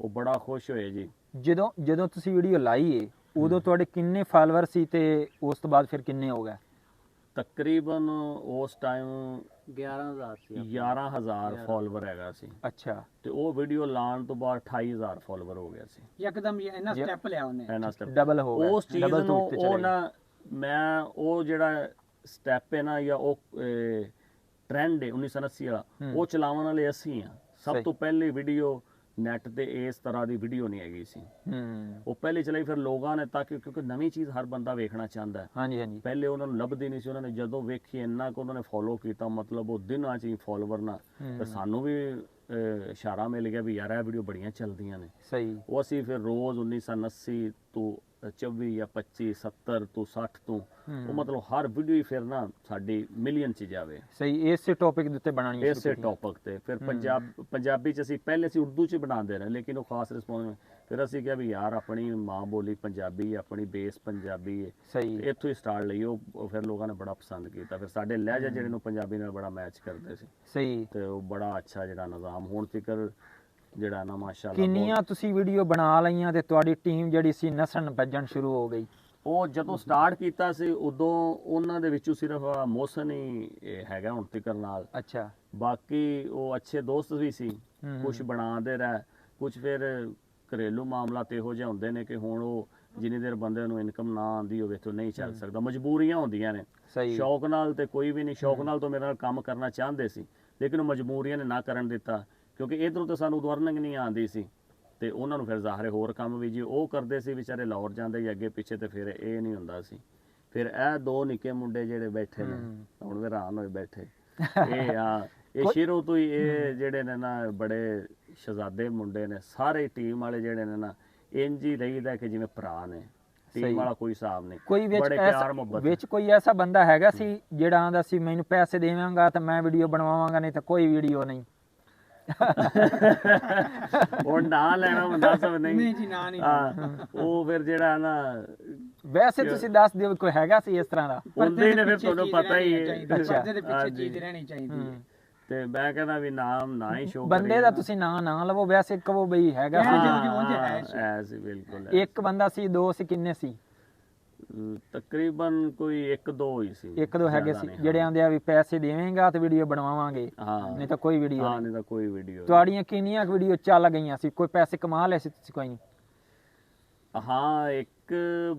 ਉਹ ਬੜਾ ਖੁਸ਼ ਹੋਏ ਜੀ। ਜਦੋਂ ਜਦੋਂ ਤੁਸੀਂ ਵੀਡੀਓ ਲਾਈ ਏ ਉਦੋਂ ਤੁਹਾਡੇ ਕਿੰਨੇ ਫਾਲੋਅਰ ਸੀ ਤੇ ਉਸ ਤੋਂ ਬਾਅਦ ਫਿਰ ਕਿੰਨੇ ਹੋ ਗਏ? ਤਕਰੀਬਨ ਉਸ ਟਾਈਮ 11000 ਸੀ 11000 ਫਾਲੋਅਰ ਹੈਗਾ ਸੀ। ਅੱਛਾ। ਤੇ ਉਹ ਵੀਡੀਓ ਲਾਉਣ ਤੋਂ ਬਾਅਦ 28000 ਫਾਲੋਅਰ ਹੋ ਗਿਆ ਸੀ। ਯਕਦਮ ਇਹ ਇਹਨਾਂ ਸਟੈਪ ਲਿਆ ਉਹਨੇ। ਐਨਾ step ਡਬਲ ਹੋ ਗਿਆ। ਉਸ ਚੀਜ਼ ਨੂੰ ਉਹ ਨਾ ਮੈਂ ਉਹ ਜਿਹੜਾ ਸਟੈਪ ਹੈ ਨਾ ਜਾਂ ਉਹ ਟ੍ਰੈਂਡ ਹੈ 1980 ਵਾਲਾ ਉਹ ਚਲਾਉਣ ਵਾਲੇ ਅਸੀਂ ਆ ਸਭ। ਤੋਂ ਪਹਿਲੀ ਵੀਡੀਓ ਨੈਟ ਤੇ ਇਸ ਤਰ੍ਹਾਂ ਦੀ ਵੀਡੀਓ ਨਹੀਂ ਹੈਗੀ ਸੀ। ਹੂੰ। ਉਹ ਪਹਿਲੇ ਚਲਾਈ ਫਿਰ ਲੋਕਾਂ ਨੇ ਤਾਂ ਕਿ ਕਿਉਂਕਿ ਨਵੀਂ ਚੀਜ਼ ਹਰ ਬੰਦਾ ਵੇਖਣਾ ਚਾਹੁੰਦਾ ਹੈ। ਹਾਂਜੀ ਹਾਂਜੀ। ਪਹਿਲੇ ਉਹਨਾਂ ਨੂੰ ਲੱਭਦੀ ਨਹੀਂ ਸੀ ਉਹਨਾਂ ਨੇ ਜਦੋਂ ਵੇਖੀ ਇੰਨਾ ਕੁ ਉਹਨਾਂ ਨੇ ਫੋਲੋ ਕੀਤਾ ਮਤਲਬ ਉਹ ਦਿਨਾਂ ਚ ਹੀ ਫਾਲੋਵਰ ਨਾ ਤੇ ਸਾਨੂੰ ਵੀ ਇਸ਼ਾਰਾ ਮਿਲ ਗਿਆ ਵੀ ਯਾਰ ਇਹ ਵੀਡੀਓ ਬੜੀਆਂ ਚੱਲਦੀਆਂ ਨੇ। ਸਹੀ। ਉਹ ਅਸੀਂ ਫਿਰ ਰੋਜ਼ 1980 ਤੋਂ 24 ਜਾਂ 25 70 ਤੋਂ 60 ਤੋਂ ਉਹ ਮਤਲਬ ਹਰ ਵੀਡੀਓ ਹੀ ਫਿਰ ਨਾ ਸਾਡੀ ਮਿਲੀਅਨ ਚ ਜਾਵੇ। ਸਹੀ ਇਸੇ ਟੌਪਿਕ ਦੇ ਉੱਤੇ ਬਣਾਉਣੀ ਸ਼ੁਰੂ ਇਸੇ ਕੀਤੀ। ਟੌਪਿਕ ਤੇ। ਫਿਰ ਪੰਜਾਬ ਪੰਜਾਬੀ ਚ ਅਸੀਂ ਪਹਿਲੇ ਅਸੀਂ ਉਰਦੂ ਚ ਬਣਾਉਂਦੇ ਰਹੇ ਲੇਕਿਨ ਉਹ ਖਾਸ ਰਿਸਪੌਂਸ ਫਿਰ ਅਸੀਂ ਕਿਹਾ ਵੀ ਯਾਰ ਆਪਣੀ ਮਾਂ ਬੋਲੀ ਪੰਜਾਬੀ ਆਪਣੀ ਬੇਸ ਪੰਜਾਬੀ ਹੈ ਸਹੀ। ਤੇ ਇੱਥੋਂ ਹੀ ਸਟਾਰਟ ਲਈ ਉਹ ਉਹ ਫਿਰ ਲੋਕਾਂ ਨੇ ਬੜਾ ਪਸੰਦ ਕੀਤਾ। ਫਿਰ ਸਾਡੇ ਲਹਿਜੇ ਜਿਹੜੇ ਨੂੰ ਪੰਜਾਬੀ ਨਾਲ ਬੜਾ ਮੈਚ ਕਰਦੇ ਸੀ। ਸਹੀ। ਤੇ ਉਹ ਬੜਾ ਅੱਛਾ ਜਿਹੜਾ ਨਿਜ਼ਾਮ ਹੁਣ ਤੱਕ ਜਿਹੜਾ ਨਾ ਮਾਸ਼ਾਅੱਲਾ ਕਿੰਨੀਆਂ ਤੁਸੀਂ ਵੀਡੀਓ ਬਣਾ ਲਈਆਂ ਤੇ ਤੁਹਾਡੀ ਟੀਮ ਜਿਹੜੀ ਸੀ ਨਸਣ ਭੱਜਣ ਸ਼ੁਰੂ ਹੋ ਗਈ। ਉਹ ਜਦੋਂ ਸਟਾਰਟ ਕੀਤਾ ਸੀ ਉਦੋਂ ਉਹਨਾਂ ਦੇ ਵਿੱਚੋਂ ਸਿਰਫ ਆਹ ਮੋਹਸਨ ਹੀ ਹੈਗਾ ਹੁਣ ਤੱਕ ਨਾਲ। ਅੱਛਾ। ਬਾਕੀ ਉਹ ਅੱਛੇ ਦੋਸਤ ਵੀ ਸੀ। ਕੁਝ ਬਣਾਉਂਦੇ ਰਹਿ ਕੁਝ ਫਿਰ ਘਰੇਲੂ ਮਾਮਲਾ ਤੇ ਇਹੋ ਜਿਹੇ ਹੁੰਦੇ ਨੇ ਕਿ ਹੁਣ ਉਹ ਜਿੰਨੀ ਦੇਰ ਬੰਦੇ ਨੂੰ ਇਨਕਮ ਨਾ ਆਉਂਦੀ ਹੋਵੇ ਤਾਂ ਨਹੀਂ ਚੱਲ ਸਕਦਾ। ਮਜਬੂਰੀਆਂ ਹੁੰਦੀਆਂ ਨੇ। ਸਹੀ। ਸ਼ੌਕ ਨਾਲ ਤੇ ਕੋਈ ਵੀ ਨਹੀਂ ਸ਼ੌਕ ਨਾਲ ਤਾਂ ਮੇਰੇ ਨਾਲ ਕੰਮ ਕਰਨਾ ਚਾਹੁੰਦੇ ਸੀ ਲੇਕਿਨ ਉਹ ਮਜਬੂਰੀਆਂ ਨੇ ਨਾ ਕਰਨ ਦਿੱਤਾ। ਕਿਉਂਕਿ ਇਧਰੋਂ ਤਾਂ ਸਾਨੂੰ ਉਦੋਂ ਅਰਨਿੰਗ ਨਹੀਂ ਆਉਂਦੀ ਸੀ ਤੇ ਉਹਨਾਂ ਨੂੰ ਫਿਰ ਜ਼ਾਹਰੇ ਹੋਰ ਕੰਮ ਵੀ ਜੀ ਉਹ ਕਰਦੇ ਸੀ ਵਿਚਾਰੇ ਲਾਹੌਰ ਜਾਂਦੇ ਜਾਂ ਅੱਗੇ ਪਿੱਛੇ ਤੇ ਫਿਰ ਇਹ ਨਹੀਂ ਹੁੰਦਾ ਸੀ। ਫਿਰ ਇਹ ਦੋ ਨਿੱਕੇ ਮੁੰਡੇ ਜਿਹੜੇ ਬੈਠੇ ਨੇ ਹੁਣ ਵੀ ਹੈਰਾਨ ਹੋਏ ਬੈਠੇ। ਇਹ ਆ ਇਹ ਸ਼ੁਰੂ ਤੋਂ ਹੀ ਇਹ ਜਿਹੜੇ ਨੇ ਨਾ ਬੜੇ ਸ਼ਹਜ਼ਾਦੇ ਮੁੰਡੇ ਨੇ ਸਾਰੇ ਟੀਮ ਵਾਲੇ ਜਿਹੜੇ ਨੇ ਨਾ ਇੰਜ ਹੀ ਰਹੀਦਾ ਕਿ ਜਿਵੇਂ ਭਰਾ ਨੇ। ਟੀਮ ਵਾਲਾ ਕੋਈ ਹਿਸਾਬ ਨਹੀਂ। ਕੋਈ ਵਿੱਚ ਵਿੱਚ ਕੋਈ ਐਸਾ ਬੰਦਾ ਹੈਗਾ ਸੀ ਜਿਹੜਾ ਆਂਦਾ ਸੀ ਮੈਨੂੰ ਪੈਸੇ ਦੇਵਾਂਗਾ ਤਾਂ ਮੈਂ ਵੀਡੀਓ ਬਣਵਾਵਾਂਗਾ ਨਹੀਂ ਤਾਂ ਕੋਈ ਵੀਡੀਓ ਨਹੀਂ। ਉਹ ਨਾਂ ਲੈਣਾ ਬੰਦਾ ਸਭ ਨਹੀਂ ਨਹੀਂ ਜੀ ਨਾ ਨਹੀਂ ਹਾਂ ਉਹ ਫਿਰ ਜਿਹੜਾ ਨਾ ਵੈਸੇ ਤੁਸੀਂ ਦੱਸ ਦਿਓ ਕੋਈ ਹੈਗਾ ਸੀ ਇਸ ਤਰ੍ਹਾਂ ਦਾ ਹੁੰਦੇ ਹੀ ਨੇ ਫਿਰ ਤੁਹਾਨੂੰ ਪਤਾ ਹੀ ਹੈ। ਪਰਦੇ ਦੇ ਪਿੱਛੇ। ਚੀਜ਼ ਰਹਿਣੀ ਚਾਹੀਦੀ ਹੈ ਤੇ ਮੈਂ ਕਹਿੰਦਾ ਵੀ ਨਾਮ ਨਾ ਹੀ ਸ਼ੋਅ ਬੰਦੇ ਦਾ ਤੁਸੀਂ ਨਾਂ ਨਾ ਲਵੋ ਵੈਸੇ ਕਹੋ ਬਈ ਹੈਗਾ ਸੀ। ਜਿਹੋ ਜਿਹੀ ਉਂਝ ਹੈ ਸੀ। ਐ ਸੀ ਬਿਲਕੁਲ। ਇੱਕ ਬੰਦਾ ਸੀ ਦੋ ਸੀ ਕਿੰਨੇ ਸੀ ਤਕਰੀਬਨ ਕੋਈ ਇੱਕ ਦੋ ਹੀ ਸੀ ਇੱਕ ਦੋ ਹੈਗੇ ਸੀ ਜਿਹੜੇ ਆਂਦੇ ਆ ਵੀ ਪੈਸੇ ਦੇਵੇਂਗਾ ਤੇ ਵੀਡੀਓ ਬਣਵਾਵਾਂਗੇ ਹਾਂ। ਨਹੀਂ ਤਾਂ ਕੋਈ ਵੀਡੀਓ ਹਾਂ ਨਹੀਂ। ਤਾਂ ਕੋਈ ਵੀਡੀਓ ਤੁਹਾਡੀਆਂ ਕਿੰਨੀਆਂ ਵੀਡੀਓ ਚੱਲ ਗਈਆਂ ਸੀ? ਕੋਈ ਪੈਸੇ ਕਮਾ ਲਏ ਸੀ ਤੁਸੀਂ ਕੋਈ? ਨਹੀਂ ਹਾਂ ਇੱਕ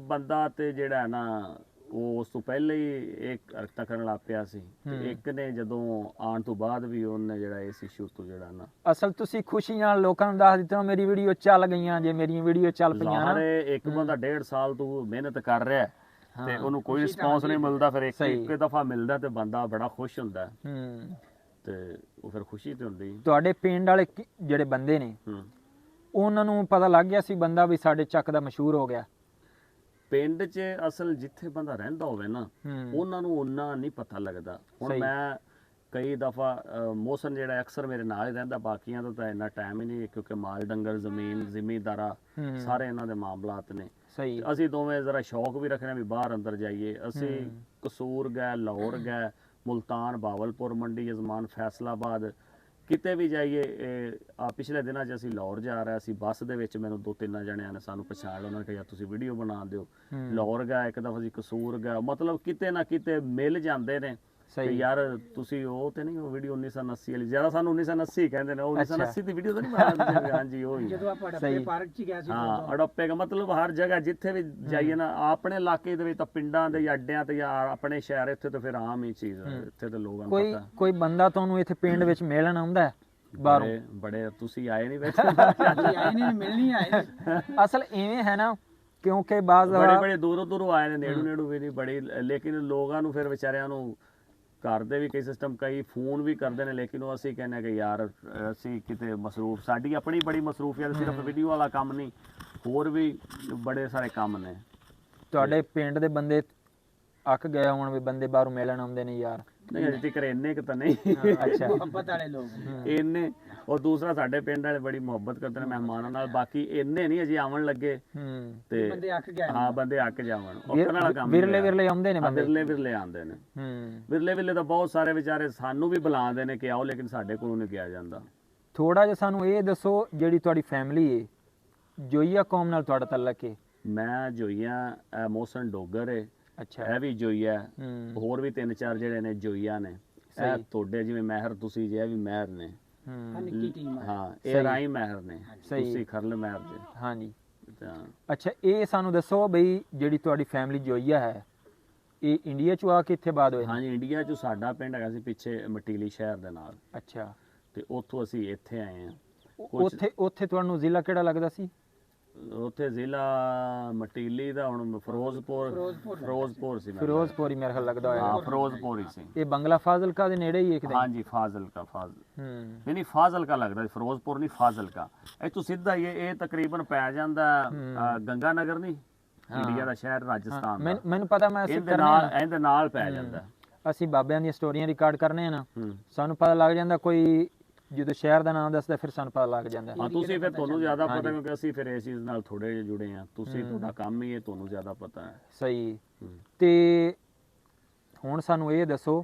ਬੰਦਾ ਤੇ ਜਿਹੜਾ ਨਾ ਉਹ ਉਸ ਤੋਂ ਪਹਿਲੇ ਹੀ ਇੱਕ ਹਰਕਤਾਂ ਕਰਨ ਲੱਗ ਪਿਆ ਸੀ। ਤੇ ਇੱਕ ਨੇ ਜਦੋਂ ਆਉਣ ਤੋਂ ਬਾਅਦ ਵੀ ਉਹਨੇ ਜਿਹੜਾ ਇਸ ਇਸ਼ੂ ਤੋਂ ਜਿਹੜਾ ਨਾ ਅਸਲ ਤੁਸੀਂ ਖੁਸ਼ੀ ਨਾਲ ਲੋਕਾਂ ਨੂੰ ਦੱਸ ਦਿੱਤਾ ਮੇਰੀ ਵੀਡੀਓ ਚੱਲ ਗਈਆਂ ਜੇ ਮੇਰੀਆਂ ਵੀਡੀਓ ਚੱਲ ਪਈਆਂ ਨਾ। ਇੱਕ ਬੰਦਾ ਡੇਢ ਸਾਲ ਤੋਂ ਮਿਹਨਤ ਕਰ ਰਿਹਾ ਤੇ ਉਹਨੂੰ ਕੋਈ ਰਿਸਪੌਂਸ ਨਹੀਂ ਮਿਲਦਾ ਫਿਰ ਇੱਕ। ਇੱਕ ਦਫਾ ਮਿਲਦਾ ਤੇ ਬੰਦਾ ਬੜਾ ਖੁਸ਼ ਹੁੰਦਾ। ਹੈ। ਤੇ ਉਹ ਫਿਰ ਖੁਸ਼ੀ ਤੇ ਹੁੰਦੀ। ਤੁਹਾਡੇ ਪਿੰਡ ਵਾਲੇ ਜਿਹੜੇ ਬੰਦੇ ਨੇ ਹੂੰ। ਉਹਨਾਂ ਨੂੰ ਪਤਾ ਲੱਗ ਗਿਆ ਸੀ ਬੰਦਾ ਵੀ ਸਾਡੇ ਚੱਕ ਦਾ ਮਸ਼ਹੂਰ ਹੋ ਗਿਆ। ਪਿੰਡ 'ਚ ਅਸਲ ਜਿੱਥੇ ਬੰਦਾ ਰਹਿੰਦਾ ਹੋਵੇ ਨਾ ਉਹਨਾਂ ਨੂੰ ਉਹਨਾਂ ਨਹੀਂ ਪਤਾ ਲੱਗਦਾ। ਹੁਣ। ਮੈਂ ਕਈ ਦਫਾ ਮੌਸਮ ਜਿਹੜਾ ਅਕਸਰ ਮੇਰੇ ਨਾਲ ਹੀ ਰਹਿੰਦਾ ਬਾਕੀਆਂ ਦਾ ਤਾਂ ਇੰਨਾ ਟਾਈਮ ਹੀ ਨਹੀਂ ਕਿਉਂਕਿ ਮਾਲ ਡੰਗਰ ਜ਼ਮੀਨ ਜ਼ਿਮੀਂਦਾਰਾ ਸਾਰੇ ਇਹਨਾਂ ਦੇ ਮਾਮਲਾਤ ਨੇ। ਸਹੀ। ਅਸੀਂ ਦੋਵੇਂ ਜ਼ਰਾ ਸ਼ੌਕ ਵੀ ਰੱਖਦੇ ਹਾਂ ਵੀ ਬਾਹਰ ਅੰਦਰ ਜਾਈਏ। ਅਸੀਂ ਕਸੂਰ ਗਏ ਲਾਹੌਰ ਗਏ ਮੁਲਤਾਨ ਬਾਵਲਪੁਰ ਮੰਡੀ ਜਜ਼ਮਾਨ ਫੈਸਲਾਬਾਦ ਕਿਤੇ ਵੀ ਜਾਈਏ ਆ ਪਿਛਲੇ ਦਿਨਾਂ 'ਚ ਅਸੀਂ ਲਾਹੌਰ ਜਾ ਰਹੇ ਸੀ ਬੱਸ ਦੇ ਵਿੱਚ ਮੈਨੂੰ ਦੋ ਤਿੰਨ ਜਣਿਆਂ ਨੇ ਸਾਨੂੰ ਪਛਾਣ ਲਿਆ ਉਹਨਾਂ ਨੇ ਕਿਹਾ ਯਾਰ ਤੁਸੀਂ ਵੀਡੀਓ ਬਣਾ ਦਿਓ। ਲਾਹੌਰ ਗਏ ਇੱਕ ਦਫਾ ਅਸੀਂ ਕਸੂਰ ਗਏ ਮਤਲਬ ਕਿਤੇ ਨਾ ਕਿਤੇ ਮਿਲ ਜਾਂਦੇ ਨੇ ਸਹੀ। ਯਾਰ ਤੁਸੀਂ ਉਹ ਤੇ ਨਹੀਂ ਉਹ ਵੀਡੀਓ 1980 ਵਾਲੀ। ਜ਼ਿਆਦਾ ਸਾਨੂੰ 1980 ਕਹਿੰਦੇ ਨੇ ਉਹ ਅੱਛਾ। 1980 ਦੀ ਵੀਡੀਓ ਤਾਂ ਨਹੀਂ ਬਣਾ ਦਿੰਦੇ ਹਾਂਜੀ ਉਹ ਹੀ ਜਦੋਂ ਆਪਾਂ। ਡੱਬੇ ਪਾਰਕ ਚ ਗਿਆ ਸੀ ਹਾਂ ਅੜੱਪੇ ਦਾ ਮਤਲਬ ਹਰ ਜਗ੍ਹਾ ਜਿੱਥੇ ਵੀ ਜਾਈਏ ਨਾ ਆਪਣੇ ਇਲਾਕੇ ਦੇ ਵਿੱਚ ਤਾਂ ਪਿੰਡਾਂ ਦੇ ਜਾਂ ਅੱਡਿਆਂ ਤੇ ਜਾਂ ਆਪਣੇ ਸ਼ਹਿਰ ਇੱਥੇ ਤਾਂ ਫਿਰ ਆਮ ਹੀ ਚੀਜ਼ ਹੈ। ਇੱਥੇ ਤਾਂ ਲੋਕਾਂ ਨੂੰ ਕੋਈ ਪਤਾ। ਕੋਈ ਬੰਦਾ ਤੁਹਾਨੂੰ ਇੱਥੇ ਪਿੰਡ ਵਿੱਚ ਮਿਲਣ ਆਉਂਦਾ ਹੈ? ਬਾਹਰੋਂ? ਬੜੇ ਤੁਸੀਂ ਆਏ ਨਹੀਂ ਵਿੱਚ ਅਸੀਂ ਆਏ ਨਹੀਂ ਮਿਲਣੀ ਆਏ ਅਸਲ ਇਵੇਂ ਹੈ ਨਾ ਕਿਉਂਕਿ ਬਾਜ਼ ਬੜੇ ਬੜੇ ਦੂਰੋਂ ਦੂਰੋਂ ਆਏ ਨੇ ਨੇੜੂ ਨੇੜੂ ਵੀ ਨਹੀਂ ਬੜੀ ਲੇਕਿਨ ਲੋਕਾਂ ਨੂੰ ਫਿਰ ਵਿਚਾਰਿਆਂ ਨੂੰ ਘਰ ਦੇ ਵੀ ਕਈ ਸਿਸਟਮ ਕਈ ਫੋਨ ਵੀ ਕਰਦੇ ਨੇ ਲੇਕਿਨ ਉਹ ਅਸੀਂ ਕਹਿੰਦੇ ਹਾਂ ਕਿ ਯਾਰ ਅਸੀਂ ਕਿਤੇ ਮਸਰੂਫ ਸਾਡੀ ਆਪਣੀ ਬੜੀ ਮਸਰੂਫੀਅਤ ਸਿਰਫ ਵੀਡੀਓ ਵਾਲਾ ਕੰਮ ਨਹੀਂ ਹੋਰ ਵੀ ਬੜੇ ਸਾਰੇ ਕੰਮ ਨੇ। ਤੁਹਾਡੇ ਪਿੰਡ ਦੇ ਬੰਦੇ ਅੱਕ ਗਏ ਹੋਣ ਵੀ ਬੰਦੇ ਬਾਹਰੋਂ ਮਿਲਣ ਆਉਂਦੇ ਨੇ ਯਾਰ। ਨਹੀਂ ਅਜੇ ਤੱਕ ਇੰਨੇ ਕੁ ਤਾਂ ਨਹੀਂ। ਅੱਛਾ। ਮੁਹੱਬਤ ਵਾਲੇ ਲੋਕ ਇੰਨੇ ਉਹ ਦੂਸਰਾ ਸਾਡੇ ਪਿੰਡ ਵਾਲੇ ਬੜੀ ਮੁਹੱਬਤ ਕਰਦੇ ਨੇ ਮਹਿਮਾਨਾਂ ਨਾਲ ਬਾਕੀ ਇੰਨੇ ਨਹੀਂ ਅਜੇ ਆਉਣ ਲੱਗੇ। ਹੂੰ। ਤੇ ਬੰਦੇ ਅੱਕ ਗਏ ਹਾਂ ਬੰਦੇ ਅੱਕ ਜਾਵਣ ਵਾਲਾ ਕੰਮ ਵਿਰਲੇ ਵਿਰਲੇ ਆਉਂਦੇ ਨੇ ਬੰਦੇ। ਵਿਰਲੇ ਵਿਰਲੇ ਆਉਂਦੇ ਨੇ। ਹੂੰ। ਵਿਰਲੇ ਵਿਰਲੇ ਤਾਂ ਬਹੁਤ ਸਾਰੇ ਵਿਚਾਰੇ ਸਾਨੂੰ ਵੀ ਬੁਲਾਉਂਦੇ ਨੇ ਕਿ ਆਓ ਲੇਕਿਨ ਸਾਡੇ ਕੋਲੋਂ ਨਹੀਂ ਕਿਹਾ ਜਾਂਦਾ। ਥੋੜਾ ਜਿਹਾ ਸਾਨੂੰ ਇਹ ਦੱਸੋ ਜਿਹੜੀ ਤੁਹਾਡੀ ਫੈਮਿਲੀ ਏ ਜੋਈਆ ਕੌਮ ਨਾਲ ਤੁਹਾਡਾ ਤਲਕ ਏ? ਮੈਂ ਜੋਈਆਂ ਮੋਸਨ ਡੋਗਰ ਏ। ਅੱਛਾ। ਇਹ ਵੀ ਜੋਈਆ। ਹੋਰ ਵੀ ਤਿੰਨ ਚਾਰ ਜਿਹੜੇ ਨੇ ਜੋਈਆ ਨੇ। ਇਹ ਸਹੀ। ਤੁਹਾਡੇ ਜਿਵੇਂ ਮਹਿਰ ਤੁਸੀਂ ਜੇ ਇਹ ਵੀ ਮਹਿਰ ਨੇ। ਹੂੰ। ਨਿੱਕੀ ਟੀਮ ਆ। ਹਾਂ ਸਹੀ। ਇਹ ਰਾਈ ਮਹਿਰ ਨੇ। ਸਹੀ। ਤੁਸੀਂ ਖਰਲ ਮਹਿਰ ਜੇ। ਹਾਂਜੀ। ਤਾਂ ਅੱਛਾ ਇਹ ਸਾਨੂੰ ਦੱਸੋ ਬਈ ਜਿਹੜੀ ਤੁਹਾਡੀ ਫੈਮਿਲੀ ਜੋਈਆ ਹੈ ਇਹ ਇੰਡੀਆ ਚ ਆ ਕੇ ਇੱਥੇ ਬਾਦ ਹੋਏ? ਹਾਂਜੀ ਇੰਡੀਆ 'ਚ ਸਾਡਾ ਪਿੰਡ ਹੈਗਾ ਸੀ ਪਿੱਛੇ ਮਟੀਲੀ ਸ਼ਹਿਰ ਦੇ ਨਾਲ। ਅੱਛਾ। ਤੇ ਉੱਥੋਂ ਅਸੀਂ ਇੱਥੇ ਆਏ ਆ ਉੱਥੇ ਉੱਥੇ ਤੁਹਾਨੂੰ ਜ਼ਿਲ੍ਹਾ ਕਿਹੜਾ ਲੱਗਦਾ ਸੀ? ਉੱਥੇ ਜ਼ਿਲ੍ਹਾ ਮਟੀਲੀ ਦਾ ਹੁਣ ਫਿਰੋਜ਼ਪੁਰ ਫਿਰੋਜ਼ਪੁਰ ਸੀ ਫਿਰੋਜ਼ਪੁਰ ਹੀ ਮੇਰੇ ਖਿਆਲ ਲੱਗਦਾ ਹੋਇਆ। ਹਾਂ ਫਿਰੋਜ਼ਪੁਰ ਹੀ ਸੀ। ਇਹ ਬੰਗਲਾ ਫਾਜ਼ਿਲਕਾ ਦੇ ਨੇੜੇ ਹੀ ਇੱਕ ਦਿਨ? ਹਾਂਜੀ ਫਾਜ਼ਿਲਕਾ ਫਾਜ਼ਿਲ ਹੂੰ। ਨਹੀਂ ਨਹੀਂ ਫਾਜ਼ਿਲਕਾ ਲੱਗਦਾ ਫਿਰੋਜ਼ਪੁਰ ਨਹੀਂ ਫਾਜ਼ਿਲਕਾ। ਇੱਥੋਂ ਸਿੱਧਾ ਹੀ ਇਹ ਇਹ ਤਕਰੀਬਨ ਪੈ ਜਾਂਦਾ ਗੰਗਾ ਨਗਰ ਨਹੀਂ? ਇੰਡੀਆ ਦਾ ਸ਼ਹਿਰ ਰਾਜਸਥਾਨ ਦਾ। ਮੈਨੂੰ ਪਤਾ ਮੈਂ ਅਸੀਂ ਕਰਨੇ ਇਹਦੇ ਨਾਲ ਪੈ ਜਾਂਦਾ। ਅਸੀਂ ਬਾਬਿਆਂ ਦੀਆਂ ਸਟੋਰੀਆਂ ਰਿਕਾਰਡ ਕਰਨੇ ਆ ਨਾ। ਸਾਨੂੰ ਪਤਾ ਲੱਗ ਜਾਂਦਾ ਕੋਈ ਜਦੋਂ ਸ਼ਹਿਰ ਦਾ ਨਾਮ ਦੱਸਦਾ ਫਿਰ ਸਾਨੂੰ ਪਤਾ ਲੱਗ ਜਾਂਦਾ। ਹਾਂ ਤੁਸੀਂ ਫਿਰ ਤੁਹਾਨੂੰ ਜ਼ਿਆਦਾ ਪਤਾ ਕਿਉਂਕਿ ਅਸੀਂ ਫਿਰ ਇਸ ਚੀਜ਼ ਨਾਲ ਥੋੜੇ ਜਿਹੇ ਜੁੜੇ ਆ ਤੁਸੀਂ ਤੁਹਾਡਾ ਕੰਮ ਹੀ ਹੈ ਤੁਹਾਨੂੰ ਜ਼ਿਆਦਾ ਪਤਾ ਹੈ। ਸਹੀ। ਤੇ ਹੁਣ ਸਾਨੂੰ ਇਹ ਦੱਸੋ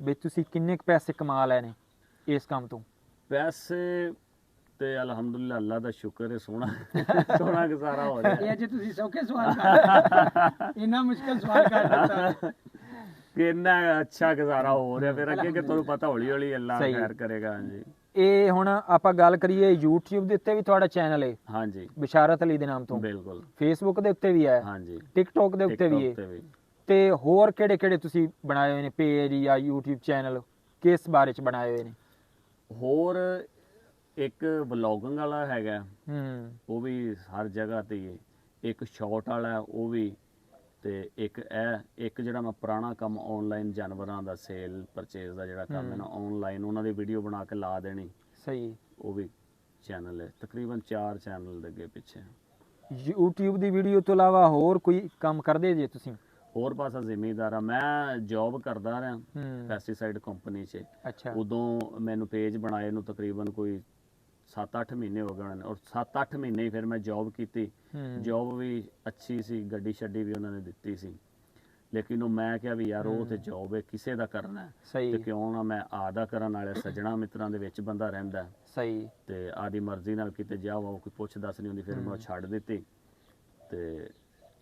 ਵੀ ਤੁਸੀਂ ਕਿੰਨੇ ਕੁ ਪੈਸੇ ਕਮਾ ਲਏ ਨੇ ਇਸ ਕੰਮ ਤੋਂ? ਪੈਸੇ ਤੇ ਅਲਹਮਦੁਲਿਲਾ ਅੱਲਾ ਦਾ ਸ਼ੁਕਰ ਹੈ ਸੋਹਣਾ ਸੋਹਣਾ ਗੁਜ਼ਾਰਾ ਹੋ ਰਿਹਾ। ਇਹ ਅੱਜ ਤੁਸੀਂ ਸੌਖੇ ਸਵਾਲ ਕਰ ਇੰਨਾ ਮੁਸ਼ਕਲ ਸਵਾਲ ਕਰ ਦਿੱਤਾ। ਕਿੰਨਾ ਅੱਛਾ ਗੁਜ਼ਾਰਾ ਹੋ ਰਿਹਾ ਫਿਰ ਅੱਗੇ ਕਿ ਤੁਹਾਨੂੰ ਪਤਾ ਹੌਲੀ ਹੌਲੀ ਅੱਲਾ। ਖੈਰ ਕਰੇਗਾ ਹਾਂਜੀ। ਇਹ ਹੁਣ ਆਪਾਂ ਗੱਲ ਕਰੀਏ YouTube ਦੇ ਉੱਤੇ ਵੀ ਤੁਹਾਡਾ ਚੈਨਲ ਹੈ ਹਾਂਜੀ। ਬਿਸ਼ਾਰਤ ਅਲੀ ਦੇ ਨਾਮ ਤੋਂ। ਬਿਲਕੁਲ। Facebook ਦੇ ਉੱਤੇ ਵੀ ਹੈ। ਹਾਂਜੀ। TikTok ਦੇ ਉੱਤੇ ਵੀ ਹੈ। ਤੇ ਹੋਰ ਕਿਹੜੇ ਕਿਹੜੇ ਤੁਸੀਂ ਬਣਾਏ ਹੋਏ ਨੇ ਪੇਜ ਜਾਂ YouTube ਚੈਨਲ ਕਿਸ ਬਾਰੇ ਚ ਬਣਾਏ ਹੋਏ ਨੇ? ਹੋਰ ਇੱਕ ਵਲੌਗਿੰਗ ਵਾਲਾ ਹੈਗਾ। ਹੂੰ। ਉਹ ਵੀ ਹਰ ਜਗ੍ਹਾ ਤੇ ਹੀ ਹੈ। ਇੱਕ ਸ਼ਾਰਟ ਵਾਲਾ ਉਹ ਵੀ ਤੇ ਇੱਕ ਇਹ ਇੱਕ ਜਿਹੜਾ ਮੈਂ ਪੁਰਾਣਾ ਕੰਮ ਆਨਲਾਈਨ ਜਾਨਵਰਾਂ ਦਾ ਸੇਲ ਪਰਚੇਜ਼ ਦਾ ਜਿਹੜਾ ਕੰਮ ਹੈ ਨਾ ਆਨਲਾਈਨ ਉਹਨਾਂ ਦੀ ਵੀਡੀਓ ਬਣਾ ਕੇ ਲਾ ਦੇਣੀ। ਸਹੀ। ਉਹ ਵੀ ਚੈਨਲ ਹੈ ਤਕਰੀਬਨ 4 ਚੈਨਲ ਦੇ ਅੱਗੇ ਪਿੱਛੇ। YouTube ਦੀ ਵੀਡੀਓ ਤੋਂ ਇਲਾਵਾ ਹੋਰ ਕੋਈ ਕੰਮ ਕਰਦੇ ਜੇ ਤੁਸੀਂ? ਹੋਰ ਪਾਸਾ ਜ਼ਿਮੀਦਾਰ ਆ ਮੈਂ ਜੌਬ ਕਰਦਾ ਰਿਹਾ ਪੈਸਟੀਸਾਈਡ ਕੰਪਨੀ 'ਚ। ਅੱਛਾ। ਉਦੋਂ ਮੈਨੂੰ ਪੇਜ ਬਣਾਏ ਨੂੰ ਤਕਰੀਬਨ ਕੋਈ 7-8 ਮਹੀਨੇ ਹੋ ਗਏ ਹੋਣੇ ਨੇ। ਔਰ 7-8 ਮਹੀਨੇ ਫਿਰ ਮੈਂ ਜੌਬ ਕੀਤੀ। ਜੌਬ ਵੀ ਅੱਛੀ ਸੀ ਗੱਡੀ ਛੱਡੀ ਵੀ ਉਹਨਾਂ ਨੇ ਦਿੱਤੀ ਸੀ। ਲੇਕਿਨ ਉਹ ਮੈਂ ਕਿਹਾ ਵੀ ਯਾਰ ਉਹ ਤੇ ਜੋਬ ਹੈ ਕਿਸੇ ਦਾ ਕਰਨਾ ਹੈ। ਤੇ ਕਿਉਂ ਨਾ ਮੈਂ ਆਦਾ ਕਰਨ ਵਾਲੇ ਸੱਜਣਾ ਮਿੱਤਰਾਂ ਦੇ ਵਿੱਚ ਬੰਦਾ ਰਹਿੰਦਾ। ਸਹੀ। ਤੇ ਆਦੀ ਮਰਜ਼ੀ ਨਾਲ ਕਿਤੇ ਜਾਓ ਕੋਈ ਪੁੱਛ ਦੱਸ ਨਹੀਂ ਹੁੰਦੀ ਫਿਰ ਮੈਂ ਉਹ ਛੱਡ ਦਿੱਤੀ। ਤੇ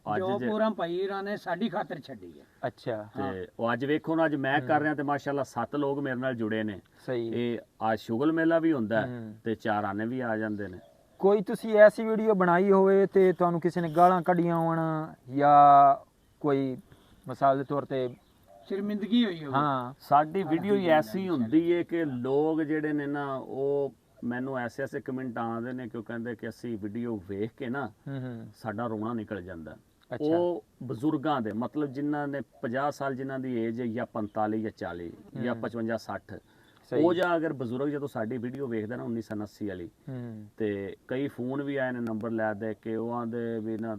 ਅੱਜ ਜੋ ਜੇ ਪੂਰਾ ਭਾਈ ਰਾਂ ਨੇ ਸਾਡੀ ਖਾਤਰ ਛੱਡੀ ਹੈ। ਅੱਛਾ। ਤੇ ਉਹ ਅੱਜ ਵੇਖੋ ਨਾ ਅੱਜ ਮੈਂ ਕਰ ਰਿਹਾ ਤੇ ਮਾਸ਼ਾਅੱਲਾ ਸੱਤ ਲੋਕ ਮੇਰੇ ਨਾਲ ਜੁੜੇ ਨੇ। ਸਹੀ ਇਹ ਅੱਜ ਸ਼ੁਗਲ ਮੇਲਾ ਵੀ ਹੁੰਦਾ ਹੈ ਹੂੰ। ਤੇ ਚਾਰ ਆਨੇ ਵੀ ਆ ਜਾਂਦੇ ਨੇ। ਕੋਈ ਤੁਸੀਂ ਐਸੀ ਵੀਡੀਓ ਬਣਾਈ ਹੋਵੇ ਤੇ ਤੁਹਾਨੂੰ ਕਿਸੇ ਨੇ ਗਾਲਾਂ ਕੱਢੀਆਂ ਹੋਣ ਜਾਂ ਕੋਈ ਮਿਸਾਲ ਦੇ ਤੌਰ ਤੇ ਸ਼ਰਮਿੰਦਗੀ ਹੋਈ ਹੋਵੇ। ਹਾਂ। ਸਾਡੀ ਵੀਡੀਓ ਹੀ ਐਸੀ ਹੁੰਦੀ ਹੈ ਕਿ ਲੋਕ ਜਿਹੜੇ ਨੇ ਨਾ ਉਹ ਮੈਨੂੰ ਐਸੇ ਐਸੇ ਕਮੈਂਟ ਆਉਂਦੇ ਨੇ ਕਿ ਉਹ ਕਹਿੰਦੇ ਕਿ ਅਸੀਂ ਵੀਡੀਓ ਵੇਖ ਕੇ ਨਾ ਹੂੰ ਹੂੰ। ਸਾਡਾ ਰੋਣਾ ਨਿਕਲ ਜਾਂਦਾ। ਉਹ ਬਜ਼ੁਰਗਾਂ ਦੇ ਮਤਲਬ ਜਿਨ੍ਹਾਂ ਨੇ 50 ਸਾਲ ਜਿਨ੍ਹਾਂ ਦੀ ਏਜ ਹੈ ਜਾਂ 45 ਜਾਂ 40 ਜਾਂ 55 60 ਸਹੀ। ਉਹ ਜਾਂ ਅਗਰ ਬਜ਼ੁਰਗ ਜਦੋਂ ਸਾਡੀ ਵੀਡੀਓ ਵੇਖਦੇ ਨਾ 1980 ਵਾਲੀ ਹੂੰ। ਤੇ ਕਈ ਫੋਨ ਵੀ ਆਏ ਨੇ ਨੰਬਰ ਲੈ ਦੇ ਕੇ ਉਹ ਆਂਦੇ ਵੀ ਨਾ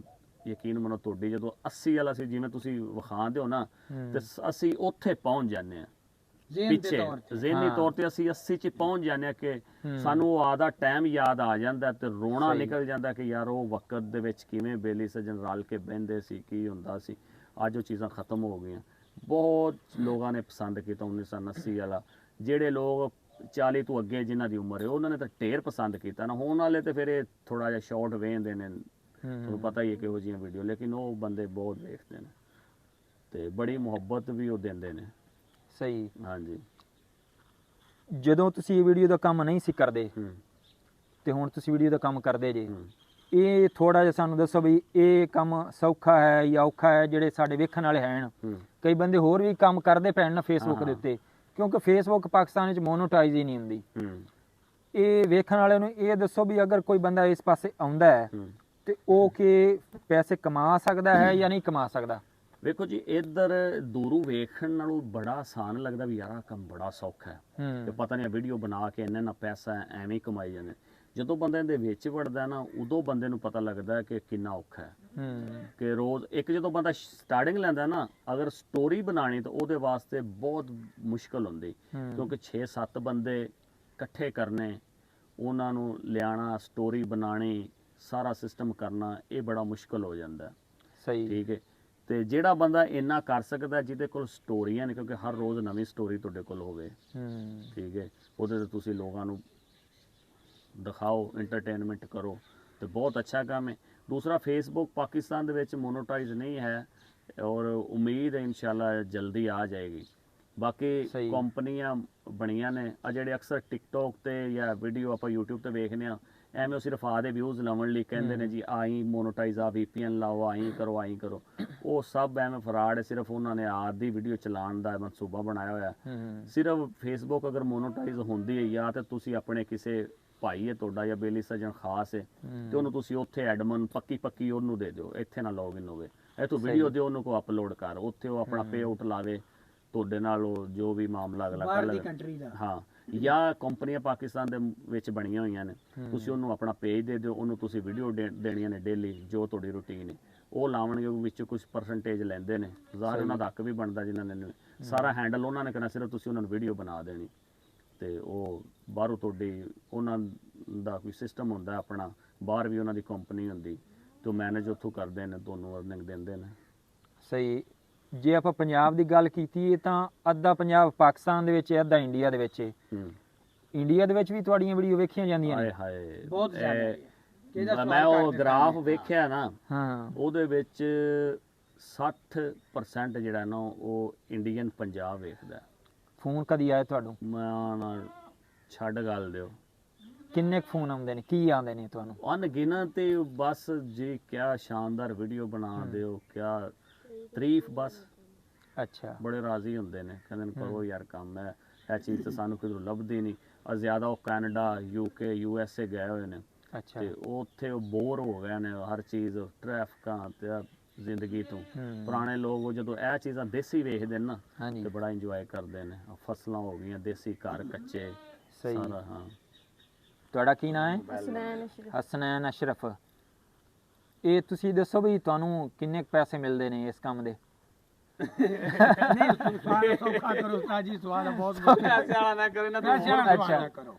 ਯਕੀਨ ਮੰਨੋ ਤੁਹਾਡੀ ਜਦੋਂ 80 ਵਾਲਾ ਸੀ ਜਿਵੇਂ ਤੁਸੀਂ ਵਿਖਾਉਂਦੇ ਹੋ ਨਾ ਤੇ ਅਸੀਂ ਉੱਥੇ ਪਹੁੰਚ ਜਾਂਦੇ ਆ ਦੇ ਪਿੱਛੇ ਤੌਰ ਤੇ ਜ਼ਿਹਨੀ। ਤੌਰ ਤੇ ਅਸੀਂ 80 ਚ ਪਹੁੰਚ ਜਾਂਦੇ ਆ ਕਿ ਸਾਨੂੰ ਉਹ ਆਦਾ ਟਾਈਮ ਯਾਦ ਆ ਜਾਂਦਾ ਤੇ ਰੋਣਾ। ਨਿਕਲ ਜਾਂਦਾ ਕਿ ਯਾਰ ਉਹ ਵਕਤ ਦੇ ਵਿੱਚ ਕਿਵੇਂ ਬੇਲੀ ਸਜਣ ਰਲ ਕੇ ਬਹਿੰਦੇ ਸੀ ਕੀ ਹੁੰਦਾ ਸੀ। ਅੱਜ ਉਹ ਚੀਜ਼ਾਂ ਖਤਮ ਹੋ ਗਈਆਂ। ਬਹੁਤ ਲੋਕਾਂ ਨੇ ਪਸੰਦ ਕੀਤਾ 1980 ਵਾਲਾ। ਜਿਹੜੇ ਲੋਕ 40 ਤੋਂ ਅੱਗੇ ਜਿਨ੍ਹਾਂ ਦੀ ਉਮਰ ਹੈ ਉਹਨਾਂ ਨੇ ਤਾਂ ਢੇਰ ਪਸੰਦ ਕੀਤਾ ਨਾ। ਹੁਣ ਵਾਲੇ ਤੇ ਫਿਰ ਇਹ ਥੋੜਾ ਜਿਹਾ ਸ਼ਾਰਟ ਵੇਖਦੇ ਨੇ। ਤੁਹਾਨੂੰ ਪਤਾ ਹੀ ਹੈ ਕਿਹੋ ਜਿਹੀਆਂ ਵੀਡੀਓ ਲੇਕਿਨ ਉਹ ਬੰਦੇ ਬਹੁਤ ਵੇਖਦੇ ਨੇ। ਤੇ ਬੜੀ ਮੁਹੱਬਤ ਵੀ ਉਹ ਦਿੰਦੇ ਨੇ। ਸਹੀ। ਹਾਂਜੀ। ਜਦੋਂ ਤੁਸੀਂ ਇਹ ਵੀਡੀਓ ਦਾ ਕੰਮ ਨਹੀਂ ਸੀ ਕਰਦੇ ਤੇ ਹੁਣ ਤੁਸੀਂ ਵੀਡੀਓ ਦਾ ਕੰਮ ਕਰਦੇ ਜੇ ਇਹ ਥੋੜਾ ਜਿਹਾ ਸਾਨੂੰ ਦੱਸੋ ਵੀ ਇਹ ਕੰਮ ਸੌਖਾ ਹੈ ਜਾਂ ਔਖਾ ਹੈ ਜਿਹੜੇ ਸਾਡੇ ਵੇਖਣ ਵਾਲੇ ਹਨ ਕਈ ਬੰਦੇ ਹੋਰ ਵੀ ਕੰਮ ਕਰਦੇ ਪੈਣ ਨਾ ਫੇਸਬੁੱਕ ਦੇ। ਉੱਤੇ ਕਿਉਂਕਿ ਫੇਸਬੁੱਕ ਪਾਕਿਸਤਾਨ ਵਿੱਚ ਮੋਨੋਟਾਈਜ਼ ਹੀ ਨਹੀਂ ਹੁੰਦੀ। ਇਹ ਵੇਖਣ ਵਾਲਿਆਂ ਨੂੰ ਇਹ ਦੱਸੋ ਵੀ ਅਗਰ ਕੋਈ ਬੰਦਾ ਇਸ ਪਾਸੇ ਆਉਂਦਾ ਹੂੰ। ਤੇ ਉਹ ਕਿ ਪੈਸੇ ਕਮਾ ਸਕਦਾ ਹੈ ਜਾਂ ਨਹੀਂ ਕਮਾ ਸਕਦਾ। ਵੇਖੋ ਜੀ ਇੱਧਰ ਦੂਰੋਂ ਵੇਖਣ ਨਾਲੋਂ ਬੜਾ ਆਸਾਨ ਲੱਗਦਾ ਵੀ ਯਾਰ ਆਹ ਕੰਮ ਬੜਾ ਸੌਖਾ ਹੈ। ਤੇ ਪਤਾ ਨਹੀਂ ਵੀਡੀਓ ਬਣਾ ਕੇ ਇੰਨਾ ਨਾ ਪੈਸਾ ਐਵੇਂ ਕਮਾਈ ਜਾਂਦੇ ਜਦੋਂ ਬੰਦੇ ਦੇ ਵਿੱਚ ਵੜਦਾ ਨਾ ਉਦੋਂ ਬੰਦੇ ਨੂੰ ਪਤਾ ਲੱਗਦਾ ਕਿ ਕਿੰਨਾ ਔਖਾ ਹੈ। ਕਿ ਰੋਜ਼ ਇੱਕ ਜਦੋਂ ਬੰਦਾ ਸਟਾਰਟਿੰਗ ਲੈਂਦਾ ਨਾ ਅਗਰ ਸਟੋਰੀ ਬਣਾਣੀ ਤਾਂ ਉਹਦੇ ਵਾਸਤੇ ਬਹੁਤ ਮੁਸ਼ਕਲ ਹੁੰਦੀ। ਕਿਉਂਕਿ 6-7 ਬੰਦੇ ਇਕੱਠੇ ਕਰਨੇ ਉਹਨਾਂ ਨੂੰ ਲਿਆਣਾ ਸਟੋਰੀ ਬਣਾਣੀ ਸਾਰਾ ਸਿਸਟਮ ਕਰਨਾ ਇਹ ਬੜਾ ਮੁਸ਼ਕਲ ਹੋ ਜਾਂਦਾ। ਸਹੀ। ਠੀਕ ਹੈ। ਤੇ ਜਿਹੜਾ ਬੰਦਾ ਇੰਨਾ ਕਰ ਸਕਦਾ ਜਿਹਦੇ ਕੋਲ ਸਟੋਰੀਆਂ ਨੇ ਕਿਉਂਕਿ ਹਰ ਰੋਜ਼ ਨਵੀਂ ਸਟੋਰੀ ਤੁਹਾਡੇ ਕੋਲ ਹੋਵੇ। ਹੂੰ। ਠੀਕ ਹੈ। ਉਹਦੇ ਤੇ ਤੁਸੀਂ ਲੋਕਾਂ ਨੂੰ ਦਿਖਾਓ ਐਂਟਰਟੇਨਮੈਂਟ ਕਰੋ ਤੇ ਬਹੁਤ ਅੱਛਾ ਕੰਮ ਹੈ। ਦੂਸਰਾ ਫੇਸਬੁੱਕ ਪਾਕਿਸਤਾਨ ਦੇ ਵਿੱਚ ਮੋਨੋਟਾਈਜ਼ ਨਹੀਂ ਹੈ ਔਰ ਉਮੀਦ ਹੈ ਇਨਸ਼ਾਅੱਲਾ ਜਲਦੀ ਆ ਜਾਏਗੀ। ਬਾਕੀ। ਕੰਪਨੀਆਂ ਬਣੀਆਂ ਨੇ। ਆ ਜਿਹੜੇ ਅਕਸਰ ਟਿਕਟੋਕ ਤੇ ਜਾਂ ਵੀਡੀਓ ਆਪਾਂ YouTube ਤੇ ਵੇਖਦੇ ਆ ਐਵੇਂ ਉਹ ਸਿਰਫ ਆਦੇ ਵਿਊਜ਼ ਲਾਉਣ ਲਈ ਕਹਿੰਦੇ ਨੇ ਜੀ ਆਈ ਮੋਨੋਟਾਈਜ਼ ਆ VPN ਲਾਓ ਆਈ ਕਰੋ ਆਈ ਕਰੋ। ਉਹ ਸਭ ਐਵੇਂ ਫਰਾਡ ਹੈ ਸਿਰਫ ਉਹਨਾਂ ਨੇ ਆਦ ਦੀ ਵੀਡੀਓ ਚਲਾਉਣ ਦਾ ਮਨਸੂਬਾ ਬਣਾਇਆ ਹੋਇਆ। ਸਿਰਫ ਫੇਸਬੁੱਕ ਅਗਰ ਮੋਨੋਟਾਈਜ਼ ਹੁੰਦੀ ਹੈ ਜਾਂ ਤੇ ਤੁਸੀਂ ਆਪਣੇ ਕਿਸੇ ਭਾਈ ਹੈ ਤੁਹਾਡਾ ਜਾਂ ਬੇਲੀ ਸੱਜਣ ਖਾਸ ਹੈ ਤੇ ਉਹਨੂੰ ਤੁਸੀਂ ਉੱਥੇ ਐਡਮਨ ਪੱਕੀ ਪੱਕੀ ਉਹਨੂੰ ਦੇ ਦਿਓ ਇੱਥੇ ਨਾ ਲੌਗਇਨ ਹੋਵੇ। ਇਹ ਤੂੰ ਵੀਡੀਓ ਦਿਓ ਉਹਨੂੰ ਕੋ ਅਪਲੋਡ ਕਰ ਉੱਥੇ ਉਹ ਆਪਣਾ ਪੇ ਆਊਟ ਲਾਵੇ ਤੁਹਾਡੇ ਨਾਲ ਉਹ ਜੋ ਵੀ ਮਾਮਲਾ ਅਗਲਾ ਕਰ ਦੀ ਲਵੇ ਦਾ। ਹਾਂ ਜਾਂ ਕੰਪਨੀਆਂ ਪਾਕਿਸਤਾਨ ਦੇ ਵਿੱਚ ਬਣੀਆਂ ਹੋਈਆਂ ਨੇ। ਤੁਸੀਂ ਉਹਨੂੰ ਆਪਣਾ ਪੇਜ ਦੇ ਦਿਓ ਉਹਨੂੰ ਤੁਸੀਂ ਵੀਡੀਓ ਦੇਣੀਆਂ ਨੇ ਡੇਲੀ ਜੋ ਤੁਹਾਡੀ ਰੁਟੀਨ ਹੈ। ਉਹ ਲਾਵਣਗੇ ਉਹ ਵਿੱਚੋਂ ਕੁਝ ਪਰਸੈਂਟੇਜ ਲੈਂਦੇ ਨੇ। ਜ਼ਾਹਰ ਉਹਨਾਂ ਦਾ ਹੱਕ ਵੀ ਬਣਦਾ ਜਿਨ੍ਹਾਂ ਨੇ ਸਾਰਾ ਹੈਂਡਲ ਉਹਨਾਂ ਨੇ ਕਰਨਾ ਸਿਰਫ ਤੁਸੀਂ ਉਹਨਾਂ ਨੂੰ ਵੀਡੀਓ ਬਣਾ ਦੇਣੀ। ਤੇ ਉਹ ਬਾਹਰੋਂ ਤੁਹਾਡੀ ਉਹਨਾਂ ਦਾ ਕੋਈ ਸਿਸਟਮ ਹੁੰਦਾ ਆਪਣਾ ਬਾਹਰ ਵੀ ਉਹਨਾਂ ਦੀ ਕੰਪਨੀ ਹੁੰਦੀ। ਤੇ ਮੈਨੇਜ ਉੱਥੋਂ ਕਰਦੇ ਨੇ ਤੁਹਾਨੂੰ ਅਰਨਿੰਗ ਦਿੰਦੇ ਨੇ। ਸਹੀ। ਜੇ ਆਪਾਂ ਪੰਜਾਬ ਦੀ ਗੱਲ ਕੀਤੀ ਹੈ ਤਾਂ ਅੱਧਾ ਪੰਜਾਬ ਪਾਕਿਸਤਾਨ ਦੇ ਵਿੱਚ ਹੈ ਅੱਧਾ ਇੰਡੀਆ ਦੇ ਵਿੱਚ ਹੈ ਹੂੰ। ਇੰਡੀਆ ਦੇ ਵਿੱਚ ਵੀ ਤੁਹਾਡੀਆਂ ਵੀਡੀਓ ਵੇਖੀਆਂ ਜਾਂਦੀਆਂ ਹਾਏ ਨੇ। ਹਾਏ ਬਹੁਤ ਜ਼ਿਆਦਾ। ਮੈਂ ਉਹ ਗ੍ਰਾਫ? ਵੇਖਿਆ ਨਾ ਹਾਂ। ਉਹਦੇ ਵਿੱਚ 60% ਜਿਹੜਾ ਨਾ ਉਹ ਇੰਡੀਅਨ ਪੰਜਾਬ ਵੇਖਦਾ। ਫੋਨ ਕਦੀ ਆਏ ਤੁਹਾਨੂੰ? ਮੈਂ ਨਾ ਛੱਡ ਗੱਲ ਦਿਓ। ਕਿੰਨੇ ਫੋਨ ਆਉਂਦੇ ਨੇ? ਕੀ ਆਉਂਦੇ ਨੇ ਤੁਹਾਨੂੰ? ਅਣਗਿਣਤ ਤੇ ਬਸ ਜੀ ਕਿਆ ਸ਼ਾਨਦਾਰ ਵੀਡੀਓ ਬਣਾ ਦਿਓ ਕਿਆ ਤਾਰੀਫ ਬਸ। ਅੱਛਾ। ਬੜੇ ਰਾਜ਼ੀ ਹੁੰਦੇ ਨੇ। ਕਹਿੰਦੇ ਨੇ ਕਰੋ ਯਾਰ ਕੰਮ ਹੈ ਇਹ ਚੀਜ਼ ਤਾਂ ਸਾਨੂੰ ਕਿਧਰੋਂ ਲੱਭਦੀ ਨਹੀਂ। ਆ ਜ਼ਿਆਦਾ ਉਹ ਕੈਨੇਡਾ ਯੂਕੇ ਯੂਐਸਏ ਗਏ ਹੋਏ ਨੇ। ਅੱਛਾ। ਤੇ ਉੱਥੇ ਉਹ ਬੋਰ ਹੋ ਗਏ ਨੇ ਹਰ ਚੀਜ਼ ਟ੍ਰੈਫਿਕਾਂ ਤੇ ਜ਼ਿੰਦਗੀ ਤੋਂ। ਪੁਰਾਣੇ ਲੋਕ ਉਹ ਜਦੋਂ ਇਹ ਚੀਜ਼ਾਂ ਦੇਸੀ ਵੇਖਦੇ ਨੇ ਤੇ ਬੜਾ ਇੰਜੋਏ ਕਰਦੇ ਨੇ। ਫਸਲਾਂ ਹੋ ਗਈਆਂ ਦੇਸੀ ਘਰ ਕੱਚੇ ਸਹੀ। ਸਾਰਾ ਹਾਂ। ਤੁਹਾਡਾ ਕੀ ਨਾਮ ਹੈ? ਹਸਨੈਨ ਅਸ਼ਰਫ। ਹਸਨੈਨ ਅਸ਼ਰਫ। ਇਹ ਤੁਸੀਂ ਦੱਸੋ ਵੀ ਤੁਹਾਨੂੰ ਕਿੰਨੇ ਕੁ ਪੈਸੇ ਮਿਲਦੇ ਨੇ ਇਸ ਕੰਮ ਦੇ? ਨਹੀਂ ਸਵਾਲ ਸੌਖਾ ਕਰੋ ਉਸਤਾਦ ਜੀ ਸਵਾਲ ਬਹੁਤ ਪੈਸੇ ਵਾਲਾ ਨਾ ਕਰੋ ਨਾ ਅੱਛਾ। ਕਰੋ।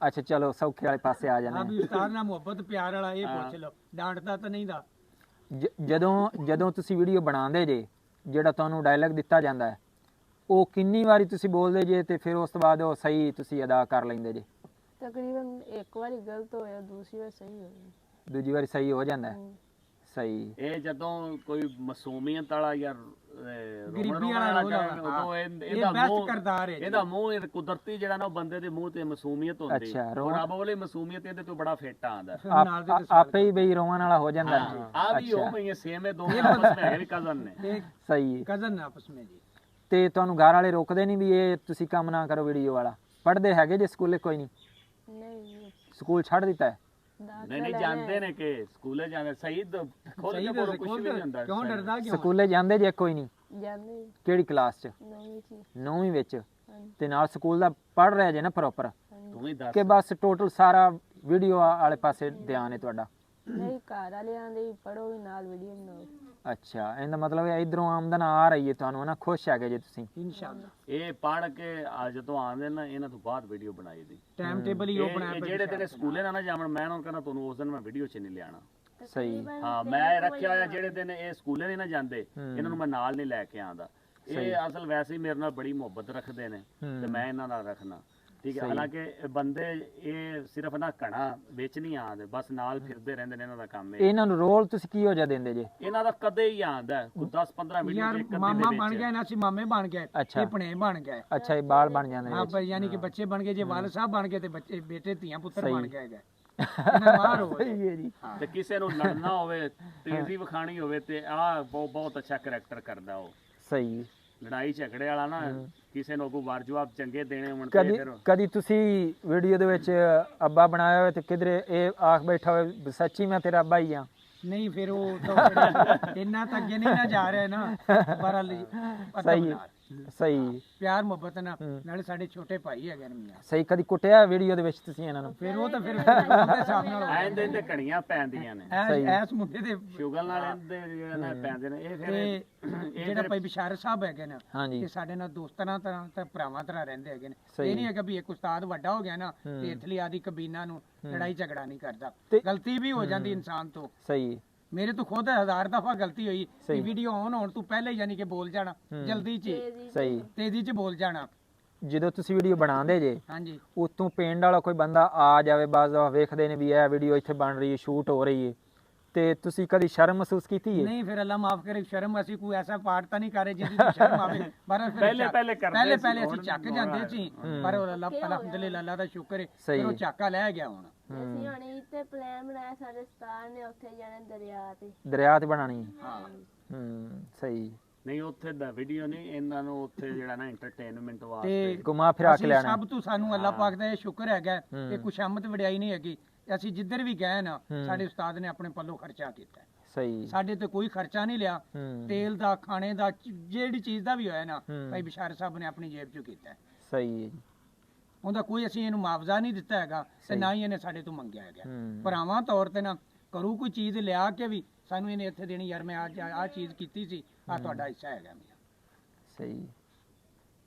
ਅੱਛਾ ਚਲੋ ਸੌਖੇ ਵਾਲੇ ਪਾਸੇ ਆ ਆ ਜਾਂਦੇ ਵੀ ਉਸਤਾਦ ਨਾਲ ਮੁਹੱਬਤ ਪਿਆਰ ਵਾਲਾ ਇਹ ਪੁੱਛ ਲਓ ਡਾਂਟਦਾ ਤਾਂ ਨਹੀਂ ਦਾ। ਜ- ਜਦੋਂ ਜਦੋਂ ਤੁਸੀਂ ਵੀਡੀਓ ਬਣਾਉਂਦੇ ਜੇ ਜਿਹੜਾ ਤੁਹਾਨੂੰ ਡਾਇਲੌਗ ਦਿੱਤਾ ਜਾਂਦਾ ਹੈ ਉਹ ਕਿੰਨੀ ਵਾਰੀ ਤੁਸੀਂ ਬੋਲਦੇ ਜੇ ਤੇ ਫਿਰ ਉਸ ਤੋਂ ਬਾਅਦ ਉਹ ਸਹੀ ਤੁਸੀਂ ਅਦਾ ਕਰ ਲੈਂਦੇ ਜੇ? ਤਕਰੀਬਨ ਇੱਕ ਵਾਰੀ ਗਲਤ ਹੋਇਆ ਦੂਸਰੀ ਵਾਰ ਸਹੀ ਹੋ ਗਿਆ ਦੂਜੀ ਵਾਰੀ ਸਹੀ ਹੋ ਜਾਂਦਾ ਸਹੀ। ਇਹ ਜਦੋਂ ਕੋਈ ਮਾਸੂਮੀਅਤ ਵਾਲਾ ਜਾਂ ਰੋਣ ਵਾਲਾ ਰੋਜ਼ ਆਉਂਦਾ। ਕਹਿਣ, ਇਹ- ਇਹਦਾ ਮੂੰਹ ਕਰਦਾਰ ਹੈ ਇਹਦਾ ਮੂੰਹ ਇਹ ਕੁਦਰਤੀ ਜਿਹੜਾ ਨਾ ਉਹ ਬੰਦੇ ਦੇ ਮੂੰਹ ਤੇ ਮਾਸੂਮੀਅਤ ਹੁੰਦੀ ਅੱਛਾ, ਰੋਣ- ਰੱਬ ਵਾਲੇ ਇਹਦੇ ਤੋਂ ਬੜਾ ਫਿੱਟ ਆਂਦਾ ਆਪੇ ਹੀ ਬਈ ਰੋਣ ਵਾਲਾ ਹੋ ਤੇ ਰੋਕਦੇ ਨਹੀਂ ਵੀ ਤੁਸੀਂ ਕੰਮ ਨਾ ਕਰੋ ਵੀਡੀਓ ਵਾਲਾ? ਪੜਦੇ ਹੈਗੇ ਜੇ ਸਕੂਲੇ? ਕੋਈ ਨਹੀਂ। ਸਕੂਲ ਛੱਡ ਦਿੱਤਾ ਨਹੀਂ ਨਹੀਂ ਜਾਣਦੇ ਨੇ ਕਿ ਸਕੂਲੇ ਜਾਂਦੇ ਸਈਦ ਖੋਲ ਕੇ ਬੋਲੋ ਕੁਝ ਨਹੀਂ ਹੁੰਦਾ ਕਿਉਂ ਡਰਦਾ ਕਿਉਂ? ਸਕੂਲੇ ਜਾਂਦੇ ਜੇ ਕੋਈ ਨਹੀਂ। ਜਾਂਦੇ ਕਿਹੜੀ ਕਲਾਸ ਚ? 9ਵੀਂ ਵਿੱਚ। ਤੇ ਨਾਲ ਸਕੂਲ ਦਾ ਪੜ੍ਹ ਰਿਹਾ ਜੇ ਨਾ ਪ੍ਰੋਪਰ ਤੂੰ ਵੀ ਦੱਸ। ਕਿ ਬਸ ਟੋਟਲ ਸਾਰਾ ਵੀਡੀਓ ਵਾਲੇ ਪਾਸੇ ਧਿਆਨ ਹੈ ਤੁਹਾਡਾ। ਨਹੀਂ ਘਰ ਵਾਲਿਆਂ ਦੇ ਪੜੋ ਵੀ ਨਾਲ ਵੀਡੀਓ ਬਣਾਓ ਅੱਛਾ ਇਹਦਾ ਮਤਲਬ ਹੈ ਇਧਰੋਂ ਆਮਦਨ ਆ ਰਹੀ ਹੈ ਤੁਹਾਨੂੰ ਨਾ ਖੁਸ਼ ਹੈਗੇ ਜੇ ਤੁਸੀਂ। ਇਨਸ਼ਾਅੱਲਾ। ਇਹ ਪੜ ਕੇ ਆ ਜਦੋਂ ਆਉਂਦੇ ਨਾ ਇਹਨਾਂ ਤੋਂ ਬਾਅਦ ਵੀਡੀਓ ਬਣਾਈ ਦੀ। ਟਾਈਮ ਟੇਬਲ ਹੀ ਉਹ ਬਣਾਇਆ ਇਹ ਜਿਹੜੇ ਤੇਰੇ ਸਕੂਲੇ ਨਾ ਨਾ ਜਾਵਣ ਮੈਂ ਉਹਨਾਂ ਕਹਿੰਦਾ ਤੁਹਾਨੂੰ ਉਸ ਦਿਨ ਮੈਂ ਵੀਡੀਓ 'ਚ ਨਹੀਂ ਲਿਆਣਾ ਸਹੀ। ਹਾਂ ਮੈਂ ਰੱਖਿਆ ਹੋਇਆ ਜਿਹੜੇ ਦਿਨ ਇਹ ਸਕੂਲੇ ਨਹੀਂ ਨਾ ਜਾਂਦੇ ਇਹਨਾਂ ਨੂੰ ਮੈਂ ਨਾਲ ਨਹੀਂ ਲੈ ਕੇ ਆਂਦਾ ਇਹ ਅਸਲ ਵੈਸੇ ਹੀ ਮੇਰੇ ਨਾਲ ਬੜੀ ਮੁਹੱਬਤ ਰੱਖਦੇ ਨੇ ਤੇ ਮੈਂ ਇਹਨਾਂ ਨਾਲ ਰੱਖਣਾ। ਠੀਕ ਹੈ ਹਾਲਾਂਕਿ ਬੰਦੇ ਇਹ ਸਿਰਫ ਨਾ ਘਣਾ ਵੇਚਣੀ ਆਂਦੇ ਬਸ ਨਾਲ ਫਿਰਦੇ ਰਹਿੰਦੇ ਨੇ ਇਹਨਾਂ ਦਾ ਕੰਮ ਇਹ। ਇਹਨਾਂ ਨੂੰ ਰੋਲ ਤੁਸੀਂ ਕੀ ਹੋ ਜਾ ਦਿੰਦੇ ਜੇ? ਇਹਨਾਂ ਦਾ ਕਦੇ ਹੀ ਆਂਦਾ ਕੋਈ 10 15 ਮਿੰਟ ਇੱਕ ਦਿਨ ਮਾਮਾ ਬਣ ਗਿਆ ਨਾ ਸੀ ਮਾਮੇ ਬਣ ਗਏ ਇਹ ਭਣੇ ਬਣ ਗਏ। ਅੱਛਾ ਇਹ ਬਾਲ ਬਣ ਜਾਂਦੇ ਨੇ ਹਾਂ ਯਾਨੀ ਕਿ ਬੱਚੇ ਬਣ ਗਏ ਜੇ ਵਾਲਦ ਸਾਹਿਬ ਬਣ ਗਏ ਤੇ ਬੱਚੇ ਬੇਟੇ ਧੀਆਂ ਪੁੱਤਰ ਬਣ ਗਏ ਗਏ। ਤੇ ਕਿਸੇ ਨੂੰ ਲੜਨਾ ਹੋਵੇ ਤੇਜ਼ੀ ਵਿਖਾਣੀ ਹੋਵੇ ਤੇ ਆ ਬਹੁਤ ਅੱਛਾ ਕਰੈਕਟਰ ਕਰਦਾ ਉਹ। ਸਹੀ। ਲੜਾਈ ਝਗੜੇ ਵਾਲਾ ਨਾ ਕਿਸੇ ਨੂੰ ਕੋ ਵਾਰ ਜਵਾਬ ਚੰਗੇ ਦੇਣੇ ਹੁਣ ਕਦੀ ਕਦੀ ਤੁਸੀਂ ਵੀਡੀਓ ਦੇ ਵਿੱਚ ਅੱਬਾ ਬਣਾਇਆ ਹੋਇਆ ਤੇ ਕਿਧਰੇ ਇਹ ਆਖ ਬੈਠਾ ਹੋਵੇ ਸੱਚੀ ਮੈਂ ਤੇਰਾ ਅੱਬਾ ਹੀ ਆ। ਨਹੀਂ ਫਿਰ ਉਹ ਤਾਂ ਇੰਨਾ ਤਾਂ ਅੱਗੇ ਨਾ ਜਾ ਰਿਹਾ ਨਾ ਪਰ ਸਹੀ ਸਹੀ। ਪਿਆਰ ਮੁਹੱਬਤ ਨਾਲ ਨਾਲੇ ਸਾਡੇ ਛੋਟੇ ਭਾਈ ਹੈਗੇ ਨੇ ਮੀਆਂ। ਸਹੀ ਕਦੀ ਕੁੱਟਿਆ ਵੀਡੀਓ ਦੇ ਵਿੱਚ ਤੁਸੀਂ ਇਹਨਾਂ ਨੂੰ? ਫਿਰ ਉਹ ਤਾਂ ਫਿਰ ਉਹਦੇ ਹਿਸਾਬ ਨਾਲ ਹੋ ਐਂਦੇ ਤੇ ਕਣੀਆਂ ਪੈਂਦੀਆਂ ਨੇ। ਐਸ ਸਹੀ। ਐਸ ਮੁੰਡੇ ਦੇ ਸ਼ੁਗਲ ਨਾਲ ਇਹਦੇ ਜਿਹੜੇ ਨਾ ਪੈਂਦੇ ਨੇ ਇਹ ਫਿਰ ਤੇ ਜਿਹੜਾ ਭਾਈ ਬਿਸ਼ਾਰ ਸਾਹਿਬ ਹੈਗੇ ਨੇ ਹਾਂਜੀ। ਇਹ ਸਾਡੇ ਨਾਲ ਦੋਸਤਾਂ ਤਰ੍ਹਾਂ ਤੇ ਭਰਾਵਾਂ ਤਰ੍ਹਾਂ ਰਹਿੰਦੇ ਹੈਗੇ ਨੇ। ਸਹੀ। ਇਹ ਨਹੀਂ ਹੈਗਾ ਵੀ ਇੱਕ ਉਸਤਾਦ ਵੱਡਾ ਹੋ ਗਿਆ ਨਾ ਤੇ ਇਥਲੀ ਆਦੀ ਕਬੀਨਾ ਨੂੰ ਲੜਾਈ ਝਗੜਾ ਨਹੀਂ ਕਰਦਾ। ਤੇ- ਗਲਤੀ ਵੀ ਹੋ ਜਾਂਦੀ ਇਨਸਾਨ ਤੋਂ। ਸਹੀ। ਮੇਰੇ ਤੋਂ ਖੁਦ ਹਜ਼ਾਰ ਦਫਾ ਗਲਤੀ ਹੋਈ ਕਿ ਵੀਡੀਓ ਆਨ ਹੋਣ ਤੋਂ ਪਹਿਲੇ ਯਾਨੀ ਕਿ ਬੋਲ ਜਾਣਾ ਜਲਦੀ ਚ ਹੀ, ਸਹੀ। ਤੇਜ਼ੀ ਚ ਬੋਲ ਜਾਣਾ। ਜਦੋਂ ਤੁਸੀਂ ਵੀਡੀਓ ਬਣਾਉਂਦੇ ਜੇ ਹਾਂਜੀ। ਉਤੋਂ ਪਿੰਡ ਵਾਲਾ ਕੋਈ ਬੰਦਾ ਆ ਜਾਵੇ ਬਾਜ਼ ਵੇਖਦੇ ਨੇ ਵੀ ਇਹ ਵੀਡੀਓ ਇੱਥੇ ਬਣ ਰਹੀ ਹੈ ਸ਼ੂਟ ਹੋ ਰਹੀ ਹੈ। ਤੇ ਤੁਸੀਂ ਕਦੀ ਸ਼ਰਮ ਮਹਿਸੂਸ ਕੀਤੀ ਹੈ? ਨਹੀਂ ਫਿਰ ਅੱਲਾ ਮਾਫ ਕਰੇ ਸ਼ਰਮ ਅਸੀਂ ਕੋਈ ਐਸਾ ਪਾਠ ਤਾਂ ਨਹੀਂ ਕਰੇ ਜਿਹਦੀ ਤੋਂ ਸ਼ਰਮ ਆਵੇ। ਪਰ ਫਿਰ ਪਹਿਲੇ- ਚੱਕ- ਪਹਿਲੇ ਕਰਦੇ ਪਹਿਲੇ ਸੀ, ਪਹਿਲੇ ਅਸੀਂ ਹੁਣ ਚੱਕ ਹੁਣ ਜਾਂਦੇ ਸੀ। ਪਰ ਉਹ ਅੱਲਾ ਅਲਹਮਦੁਲਿਲਾ ਅੱਲਾ ਦਾ ਸ਼ੁਕਰ ਹੈ। ਸਹੀ ਫਿਰ ਉਹ ਹੈ। ਚੱਕਾ ਲੈ ਗਿਆ ਹੁਣ। ਅਸੀਂ ਹੁਣ ਇੱਥੇ ਪਲਾਨ ਬਣਾਇਆ ਸਾਡੇ ਸਤਾਰ ਨੇ ਉੱਥੇ ਜਾਣਾ ਦਰਿਆ ਤੇ। ਦਰਿਆ ਤੇ ਬਣਾਣੀ ਹੈ। ਹਾਂ ਹੂੰ ਸਹੀ। ਨਹੀਂ ਉੱਥੇ ਦਾ ਵੀਡੀਓ ਨਹੀਂ ਇਹਨਾਂ ਨੂੰ ਉੱਥੇ ਜਿਹੜਾ ਨਾ ਐਂਟਰਟੇਨਮੈਂਟ ਵਾਸਤੇ। ਤੇ ਘੁਮਾ ਫਿਰਾ ਕੇ ਅਸੀਂ ਲੈਣਾ ਸਭ ਤੋਂ ਸਾਨੂੰ ਅੱਲਾ ਪਾਕ ਦਾ ਇਹ ਸ਼ੁਕਰ ਹੈਗਾ ਕਿ ਕੁਸ਼ਾਮਤ ਵਡਿਆਈ ਨਹੀਂ ਹੈਗੀ। ਅਸੀਂ ਜਿੱਧਰ ਵੀ ਗਏ ਨਾ ਸਾਡੇ ਉਸਤਾਦ ਨੇ ਆਪਣੇ ਪੱਲੋਂ ਖਰਚਾ ਕੀਤਾ। ਸਹੀ। ਸਾਡੇ ਤੇ ਕੋਈ ਖਰਚਾ ਨਹੀਂ ਲਿਆ। ਤੇਲ ਦਾ ਖਾਣੇ ਦਾ ਜਿਹੜੀ ਚੀਜ਼ ਦਾ ਵੀ ਹੋਇਆ ਨਾ ਭਾਈ ਬਿਸ਼ਾਰ ਸਾਹਿਬ ਨੇ ਆਪਣੀ ਜੇਬ ਚੋਂ ਕੀਤਾ। ਸਹੀ। ਹੈ ਜੀ ਉਹਦਾ ਕੋਈ ਅਸੀਂ ਇਹਨੂੰ ਮੁਆਵਜ਼ਾ ਨਹੀਂ ਦਿੱਤਾ ਹੈਗਾ ਤੇ ਨਾ ਹੀ ਇਹਨੇ ਸਾਡੇ ਤੋਂ ਮੰਗਿਆ ਹੈਗਾ। ਹੂੰ। ਭਰਾਵਾਂ ਤੌਰ ਤੇ ਨਾ ਕਰੂ ਕੋਈ ਚੀਜ਼ ਲਿਆ ਕੇ ਵੀ ਸਾਨੂੰ ਇਹਨੇ ਇੱਥੇ ਦੇਣੀ ਯਾਰ ਮੈਂ ਅੱਜ ਆ ਚੀਜ਼ ਕੀਤੀ ਸੀ ਆ ਤੁਹਾਡਾ ਹਿੱਸਾ ਹੈਗਾ ਮੇਰਾ। ਸਹੀ।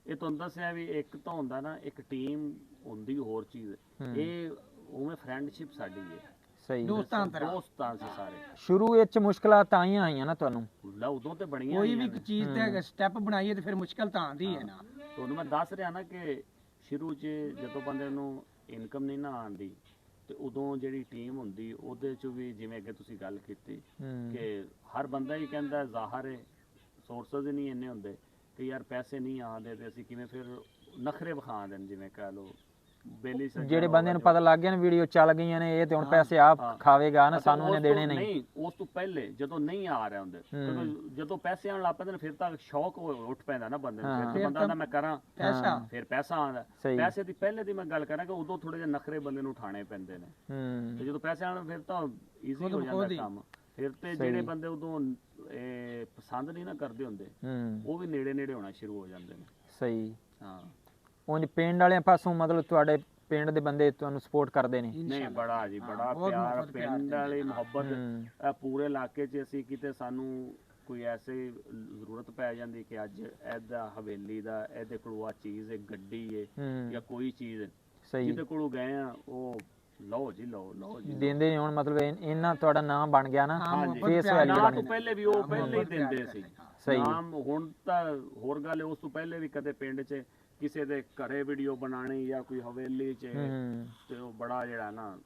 ਇਹ ਤੁਹਾਨੂੰ ਦੱਸਿਆ ਵੀ ਇੱਕ ਤਾਂ ਹੁੰਦਾ ਨਾ ਇੱਕ ਟੀਮ ਹੁੰਦੀ ਹੋਰ ਚੀਜ਼। ਇਹ ਉਵੇਂ ਫਰੈਂਡਸ਼ਿਪ ਸਾਡੀ ਹੈ ਸਹੀ। ਦੋਸਤਾਂ ਤਰ੍ਹਾਂ ਦੋਸਤਾਂ ਸੀ ਸਾਰੇ। ਸ਼ੁਰੂ ਵਿੱਚ ਮੁਸ਼ਕਲਾਂ ਤਾਂ ਆਈਆਂ ਆਈਆਂ ਨਾ ਤੁਹਾਨੂੰ। ਲਾ ਉਦੋਂ ਤੇ ਬਣੀਆਂ ਕੋਈ ਵੀ। ਚੀਜ਼ ਤੇ ਸਟੈਪ ਬਣਾਈਏ ਤੇ ਫਿਰ ਮੁਸ਼ਕਲ ਤਾਂ ਆਂਦੀ ਹੈ। ਨਾ। ਤੁਹਾਨੂੰ ਮੈਂ ਦੱਸ ਰਿਹਾ ਨਾ ਕਿ ਸ਼ੁਰੂ 'ਚ ਜਦੋਂ ਬੰਦੇ ਨੂੰ ਇਨਕਮ ਨਹੀਂ ਨਾ ਆਉਂਦੀ ਤੇ ਉਦੋਂ ਜਿਹੜੀ ਟੀਮ ਹੁੰਦੀ ਉਹਦੇ 'ਚ ਵੀ ਜਿਵੇਂ ਅੱਗੇ ਤੁਸੀਂ ਗੱਲ ਕੀਤੀ ਕਿ ਹਰ ਬੰਦਾ ਹੀ ਕਹਿੰਦਾ ਜ਼ਾਹਰ ਹੈ ਸੋਰਸਸ ਨਹੀਂ ਇੰਨੇ ਹੁੰਦੇ ਕਿ ਯਾਰ ਪੈਸੇ ਨਹੀਂ ਆਉਂਦੇ ਤੇ ਅਸੀਂ ਕਿਵੇਂ ਫਿਰ ਨਖਰੇ ਵਿਖਾ ਦੇਣ ਜਿਵੇਂ ਕਹ ਲੋ ਬੇਲੀ ਜਿਹੜੇ ਬੰਦੇ ਨੂੰ ਪਤਾ ਲੱਗ ਗਿਆ ਨਾ ਵੀਡੀਓ ਚੱਲ ਗਈਆਂ ਨੇ ਇਹ ਤੇ ਹੁਣ ਪੈਸੇ ਆਪ ਖਾਵੇਗਾ ਨਾ ਸਾਨੂੰ ਇਹਨੇ ਦੇਣੇ ਨਹੀਂ। ਉਸ ਤੋਂ ਪਹਿਲੇ ਜਦੋਂ ਨਹੀਂ ਆ ਰਹੇ ਹੁੰਦੇ ਜਦੋਂ ਪੈਸੇ ਆਉਣ ਲੱਗ ਪੈਂਦੇ ਨੇ ਫਿਰ ਤਾਂ ਸ਼ੌਕ ਉੱਠ ਪੈਂਦਾ ਨਾ ਬੰਦੇ ਨੂੰ ਫਿਰ ਬੰਦਾ ਕਹਿੰਦਾ ਮੈਂ ਕਰਾਂ। ਪੈਸਾ। ਫਿਰ ਪੈਸਾ ਆਉਂਦਾ। ਪੈਸੇ ਦੀ ਪਹਿਲੇ ਦੀ ਮੈਂ ਗੱਲ ਕਰਾਂ ਕਿ ਉਦੋਂ ਥੋੜੇ ਜਿਹੇ ਨਖਰੇ ਬੰਦੇ ਨੂੰ ਉਠਾਣੇ ਪੈਂਦੇ ਨੇ। ਹੂੰ। ਤੇ ਜਦੋਂ ਪੈਸੇ ਆਉਣ ਫਿਰ ਤਾਂ ਈਜ਼ੀ ਹੋ ਜਾਂਦਾ ਕੰਮ। ਫਿਰ ਤੇ ਜਿਹੜੇ ਬੰਦੇ ਉਦੋਂ ਇਹ ਪਸੰਦ ਨਹੀਂ ਨਾ ਕਰਦੇ ਹੁੰਦੇ ਉਹ ਵੀ ਨੇੜੇ ਨੇੜੇ ਹੋਣਾ ਸ਼ੁਰੂ ਹੋ ਜਾਂਦੇ ਨੇ। ਸਹੀ। ਹਾਂ। ਉਂਝ ਪਿੰਡ ਵਾਲਿਆਂ ਪਾਸੋਂ ਮਤਲਬ ਤੁਹਾਡੇ ਪਿੰਡ ਦੇ ਬੰਦੇ ਤੁਹਾਨੂੰ ਸਪੋਰਟ ਕਰਦੇ ਨੇ? ਨਹੀਂ ਬੜਾ ਜੀ ਬੜਾ ਪਿਆਰ ਪਿੰਡ ਵਾਲੀ ਮੁਹੱਬਤ ਪੂਰੇ ਇਲਾਕੇ 'ਚ ਅਸੀਂ ਕਿਤੇ ਸਾਨੂੰ ਕੋਈ ਐਸੀ ਜ਼ਰੂਰਤ ਪੈ ਜਾਂਦੀ ਕਿ ਅੱਜ ਇਹਦਾ ਹਵੇਲੀ ਦਾ ਇਹਦੇ ਕੋਲ ਆ ਚੀਜ਼ ਹੈ ਗੱਡੀ ਹੈ। ਜਾਂ ਕੋਈ ਚੀਜ਼। ਹੈ ਸਹੀ। ਜਿਹਦੇ ਕੋਲੋਂ ਗਏ ਆ ਉਹ ਲਓ ਜੀ ਲਓ ਲਓ ਜੀ। ਦਿੰਦੇ ਨਹੀਂ ਹੁਣ ਮਤਲਬ ਇੰਨਾ ਤੁਹਾਡਾ ਨਾਮ ਬਣ ਗਿਆ ਨਾ ਫੇਸ ਵੈਲਿਊ ਨਾ ਬਣੀ ਤੋਂ ਪਹਿਲੇ ਵੀ ਉਹ ਪਹਿਲੇ ਹੀ ਦਿੰਦੇ ਸੀ। ਸਹੀ। ਨਾਮ ਹੁਣ ਤਾਂ ਹੋਰ ਗੱਲ ਉਸ ਤੋਂ ਪਹਿਲੇ ਵੀ ਕਦੇ ਪਿੰਡ 'ਚ ਕਿਸੇ ਦੇ ਘਰੇ ਵੀਡੀਓ ਬਣਾਣੀ ਜਾਂ ਕੋਈ ਹਵੇਲੀ 'ਚ ਤੇ ਉਹ ਬੜਾ ਜਿਹੜਾ ਨਾ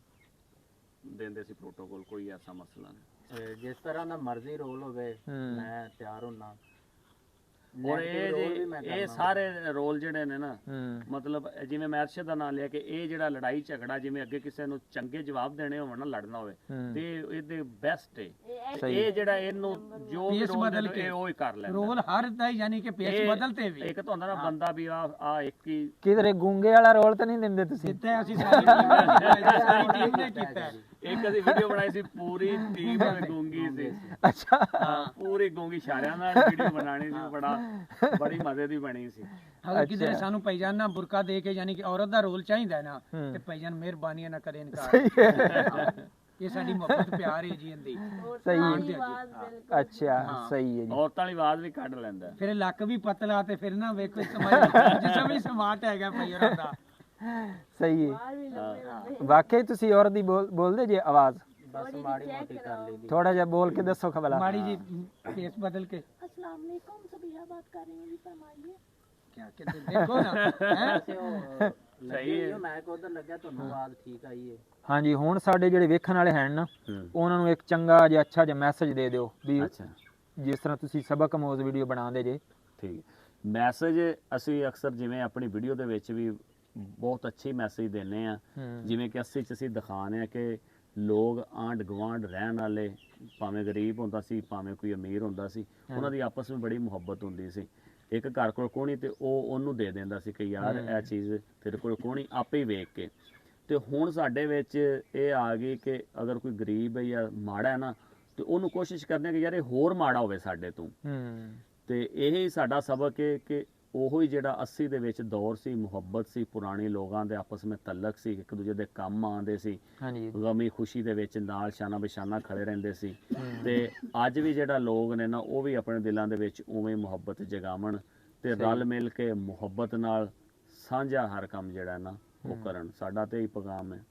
ਦਿੰਦੇ ਸੀ ਪ੍ਰੋਟੋਕੋਲ ਕੋਈ ਐਸਾ ਮਸਲਾ ਨਹੀਂ। ਜਿਸ ਤਰ੍ਹਾਂ ਦਾ ਮਰਜ਼ੀ ਰੋਲ ਹੋਵੇ। ਮੈਂ ਤਿਆਰ ਹੁੰਨਾ। ਔਰ ਇਹ ਜੇ- ਇਹ ਸਾਰੇ ਰੋਲ ਜਿਹੜੇ ਨੇ ਨਾ ਹੂੰ। ਮਤਲਬ ਜਿਵੇਂ ਮੈਂ ਅਰਸ਼ਦ ਦਾ ਨਾਮ ਲਿਆ ਕਿ ਇਹ ਜਿਹੜਾ ਲੜਾਈ ਝਗੜਾ ਜਿਵੇਂ ਅੱਗੇ ਕਿਸੇ ਨੂੰ ਚੰਗੇ ਜਵਾਬ ਦੇਣੇ ਹੋਣ ਨਾ ਲੜਨਾ ਹੋਵੇ। ਤੇ ਇਹਦੇ ਬੈਸਟ ਹੈ ਸਹੀ। ਇਹ ਜਿਹੜਾ ਇਹਨੂੰ ਜੋ ਵੀ ਪੇਸ ਰੋਲ ਬਦਲ ਕੇ। ਉਹ ਹੀ ਕਰ ਲੈਂਦਾ। ਰੋਲ ਹਰ ਦਾ ਹੀ ਯਾਨੀ ਕਿ ਪੇਸ਼ ਇਹ- ਬਦਲਤੇ ਵੀ। ਇੱਕ ਤਾਂ ਹੁੰਦਾ ਨਾ ਬੰਦਾ ਵੀ ਆ ਆ ਇੱਕ ਹੀ ਕਿਧਰੇ ਗੂੰਗੇ ਵਾਲਾ ਰੋਲ ਤਾਂ ਨਹੀਂ ਦਿੰਦੇ ਤੁਸੀਂ? ਕੀਤਾ ਅਸੀਂ ਸਾਰੀ ਟੀਮ ਨੇ ਕੀਤਾ ਹੈ, ਸਾਰੀ ਟੀਮ ਨੇ ਕੀਤਾ ਹੈ। ਇੱਕ ਅਸੀਂ ਵੀਡੀਓ ਬਣਾਈ ਸੀ ਪੂਰੀ ਟੀਮ ਗੂੰਗੀ ਸੀ। ਅੱਛਾ। ਹਾਂ ਪੂਰੀ ਗੂੰਗੀ ਇਸ਼ਾਰਿਆਂ ਨਾਲ ਵੀਡੀਓ ਬਣਾਣੀ ਸੀ ਬੜਾ ਬੜੀ ਮਜ਼ੇ ਦੀ ਬਣੀ ਸੀ। ਅਗਰ ਕਿਸੇ ਸਾਨੂੰ ਪੈਜਾਨ ਨਾ ਬੁਰਕਾ ਦੇ ਕੇ ਯਾਨੀ ਕਿ ਔਰਤ ਦਾ ਰੋਲ ਚਾਹੀਦਾ ਹੈ ਨਾ ਤੇ ਪੈਜਾਨ ਮਿਹਰਬਾਨੀ ਨਾ ਕਰੇ ਇਨਕਾਰ। ਇਹ ਸਾਡੀ ਮੁਹੱਬਤ ਪਿਆਰ ਹੈ ਜੀ ਇਹਦੀ। ਸਹੀ ਹੈ। ਅੱਛਾ ਸਹੀ ਹੈ ਜੀ। ਔਰਤਾਂ ਵਾਲੀ ਆਵਾਜ਼ ਵੀ ਕੱਢ ਲੈਂਦਾ। ਫਿਰ ਲੱਕ ਵੀ ਪਤਲਾ ਤੇ ਫਿਰ ਨਾ ਵੇਖੋ ਸਮਝ ਜਿਸਮ ਵੀ ਸਮਾਰਟ ਹੈਗਾ ਭਈ ਔਰਤ ਦਾ। ਸਹੀ ਹੈ ਬਾਹਰ ਵੀ ਲੰਬੇ ਲੰਬੇ ਵਾਕਈ ਤੁਸੀਂ ਔਰਤ ਦੀ ਬੋਲ- ਬੋਲਦੇ ਜੇ ਆਵਾਜ਼ ਬਸ ਮਾੜੀ ਮੋਟੀ ਕਰ ਲਈ ਦੀ ਥੋੜਾ ਜਿਹਾ ਬੋਲ ਕੇ ਦੱਸੋ ਖਬਲਾ ਮਾੜੀ ਜੀ ਫੇਸ ਬਦਲ ਕੇ अस्सलाम वालेकुम सबिहा बात कर रही हैं जी फरमाइए ਕਿਆ ਕਹਿੰਦੇ ਦੇਖੋ ਨਾ ਹੈਂ? ਤੇ ਉਹ ਸਹੀ ਹੈ ਮੈਂ ਕਿ ਉਧਰ ਲੱਗਿਆ ਤੁਹਾਨੂੰ ਆਵਾਜ਼ ਠੀਕ ਆਈ ਹੈ ਹਾਂਜੀ ਹੁਣ ਸਾਡੇ ਜਿਹੜੇ ਵੇਖਣ ਵਾਲੇ ਹਨ ਨਾ ਉਹਨਾਂ ਨੂੰ ਇੱਕ ਚੰਗਾ ਜਿਹਾ ਅੱਛਾ ਜਿਹਾ ਮੈਸੇਜ ਦੇ ਦਿਓ ਵੀ ਅੱਛਾ ਜਿਸ ਤਰ੍ਹਾਂ ਤੁਸੀਂ ਸਬਕ ਮੋਜ਼ ਵੀਡੀਓ ਬਣਾਉਂਦੇ ਜੇ ਠੀਕ ਮੈਸੇਜ ਅਸੀਂ ਅਕਸਰ ਜਿਵੇਂ ਆਪਣੀ ਵੀਡੀਓ ਦੇ ਵਿੱਚ ਵੀ ਬਹੁਤ ਅੱਛੀ ਮੈਸੇਜ ਦਿੰਨੇ ਆ। ਜਿਵੇਂ ਕਿ ਅਸੀਂ ਚ ਅਸੀਂ ਦਿਖਾਉਂਦੇ ਆ ਕਿ ਲੋਕ ਆਂਡ ਗਵਾਂਡ ਰਹਿਣ ਵਾਲੇ ਭਾਵੇਂ ਗਰੀਬ ਹੁੰਦਾ ਸੀ ਭਾਵੇਂ ਕੋਈ ਅਮੀਰ ਹੁੰਦਾ ਸੀ ਉਹਨਾਂ ਦੀ ਆਪਸ ਵਿੱਚ ਬੜੀ ਮੁਹੱਬਤ ਹੁੰਦੀ ਸੀ। ਇੱਕ ਘਰ ਕੋਲ ਕੋਣੀ ਤੇ ਉਹ ਉਹਨੂੰ ਦੇ ਦਿੰਦਾ ਸੀ ਕਿ ਯਾਰ ਇਹ ਚੀਜ਼ ਤੇਰੇ ਕੋਲ ਕੋਣੀ ਆਪੇ ਹੀ ਵੇਖ ਕੇ। ਤੇ ਹੁਣ ਸਾਡੇ ਵਿੱਚ ਇਹ ਆ ਗਈ ਕਿ ਅਗਰ ਕੋਈ ਗਰੀਬ ਹੈ ਜਾਂ ਮਾੜਾ ਹੈ ਨਾ ਤੇ ਉਹਨੂੰ ਕੋਸ਼ਿਸ਼ ਕਰਦੇ ਕਿ ਯਾਰ ਇਹ ਹੋਰ ਮਾੜਾ ਹੋਵੇ ਸਾਡੇ ਤੋਂ। ਤੇ ਇਹ ਹੀ ਸਾਡਾ ਸਬਕ ਹੈ ਕਿ ਉਹੋ ਹੀ ਜਿਹੜਾ 80 ਦੇ ਵਿੱਚ ਦੌਰ ਸੀ ਮੁਹੱਬਤ ਸੀ ਪੁਰਾਣੇ ਲੋਕਾਂ ਦੇ ਆਪਸ ਵਿੱਚ ਤਲਕ ਸੀ ਇੱਕ ਦੂਜੇ ਦੇ ਕੰਮ ਆਉਂਦੇ ਸੀ। ਹਾਂਜੀ। ਗਮੀ ਖੁਸ਼ੀ ਦੇ ਵਿੱਚ ਨਾਲ ਸ਼ਾਨਾ ਬਿਸ਼ਾਨਾ ਖੜੇ ਰਹਿੰਦੇ ਸੀ। ਤੇ ਅੱਜ ਵੀ ਜਿਹੜਾ ਲੋਕ ਨੇ ਨਾ ਉਹ ਵੀ ਆਪਣੇ ਦਿਲਾਂ ਦੇ ਵਿੱਚ ਉਵੇਂ ਮੁਹੱਬਤ ਜਗਾਵਣ ਤੇ ਰਲ ਮਿਲ ਕੇ ਮੁਹੱਬਤ ਨਾਲ ਸਾਂਝਾ ਹਰ ਕੰਮ ਜਿਹੜਾ ਨਾ ਉਹ ਕਰਨ। ਸਾਡਾ ਤੇ ਹੀ ਪੈਗਾਮ ਹੈ।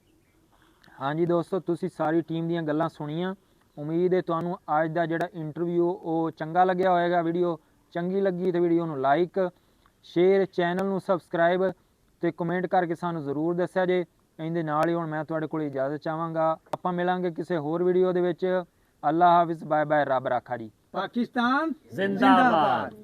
ਹਾਂਜੀ ਦੋਸਤੋ ਤੁਸੀਂ ਸਾਰੀ ਟੀਮ ਦੀਆਂ ਗੱਲਾਂ ਸੁਣੀਆਂ। ਉਮੀਦ ਹੈ ਤੁਹਾਨੂੰ ਅੱਜ ਦਾ ਜਿਹੜਾ ਇੰਟਰਵਿਊ ਉਹ ਚੰਗਾ ਲੱਗਿਆ ਹੋਵੇਗਾ। ਵੀਡੀਓ ਚੰਗੀ ਲੱਗੀ ਤੇ ਵੀਡੀਓ ਨੂੰ ਲਾਈਕ ਸ਼ੇਅਰ ਚੈਨਲ ਨੂੰ ਸਬਸਕ੍ਰਾਈਬ ਤੇ ਕਮੈਂਟ ਕਰਕੇ ਸਾਨੂੰ ਜ਼ਰੂਰ ਦੱਸਿਆ ਜੇ। ਇਹਦੇ ਨਾਲ ਹੀ ਹੁਣ ਮੈਂ ਤੁਹਾਡੇ ਕੋਲ ਇਜਾਜ਼ਤ ਚਾਹਾਂਗਾ। ਆਪਾਂ ਮਿਲਾਂਗੇ ਕਿਸੇ ਹੋਰ ਵੀਡੀਓ ਦੇ ਵਿੱਚ। ਅੱਲਾ ਹਾਫਿਜ਼ ਬਾਏ ਬਾਏ ਰੱਬ ਰਾਖਾ ਜੀ। ਪਾਕਿਸਤਾਨ ਜ਼ਿੰਦਾਬਾਦ।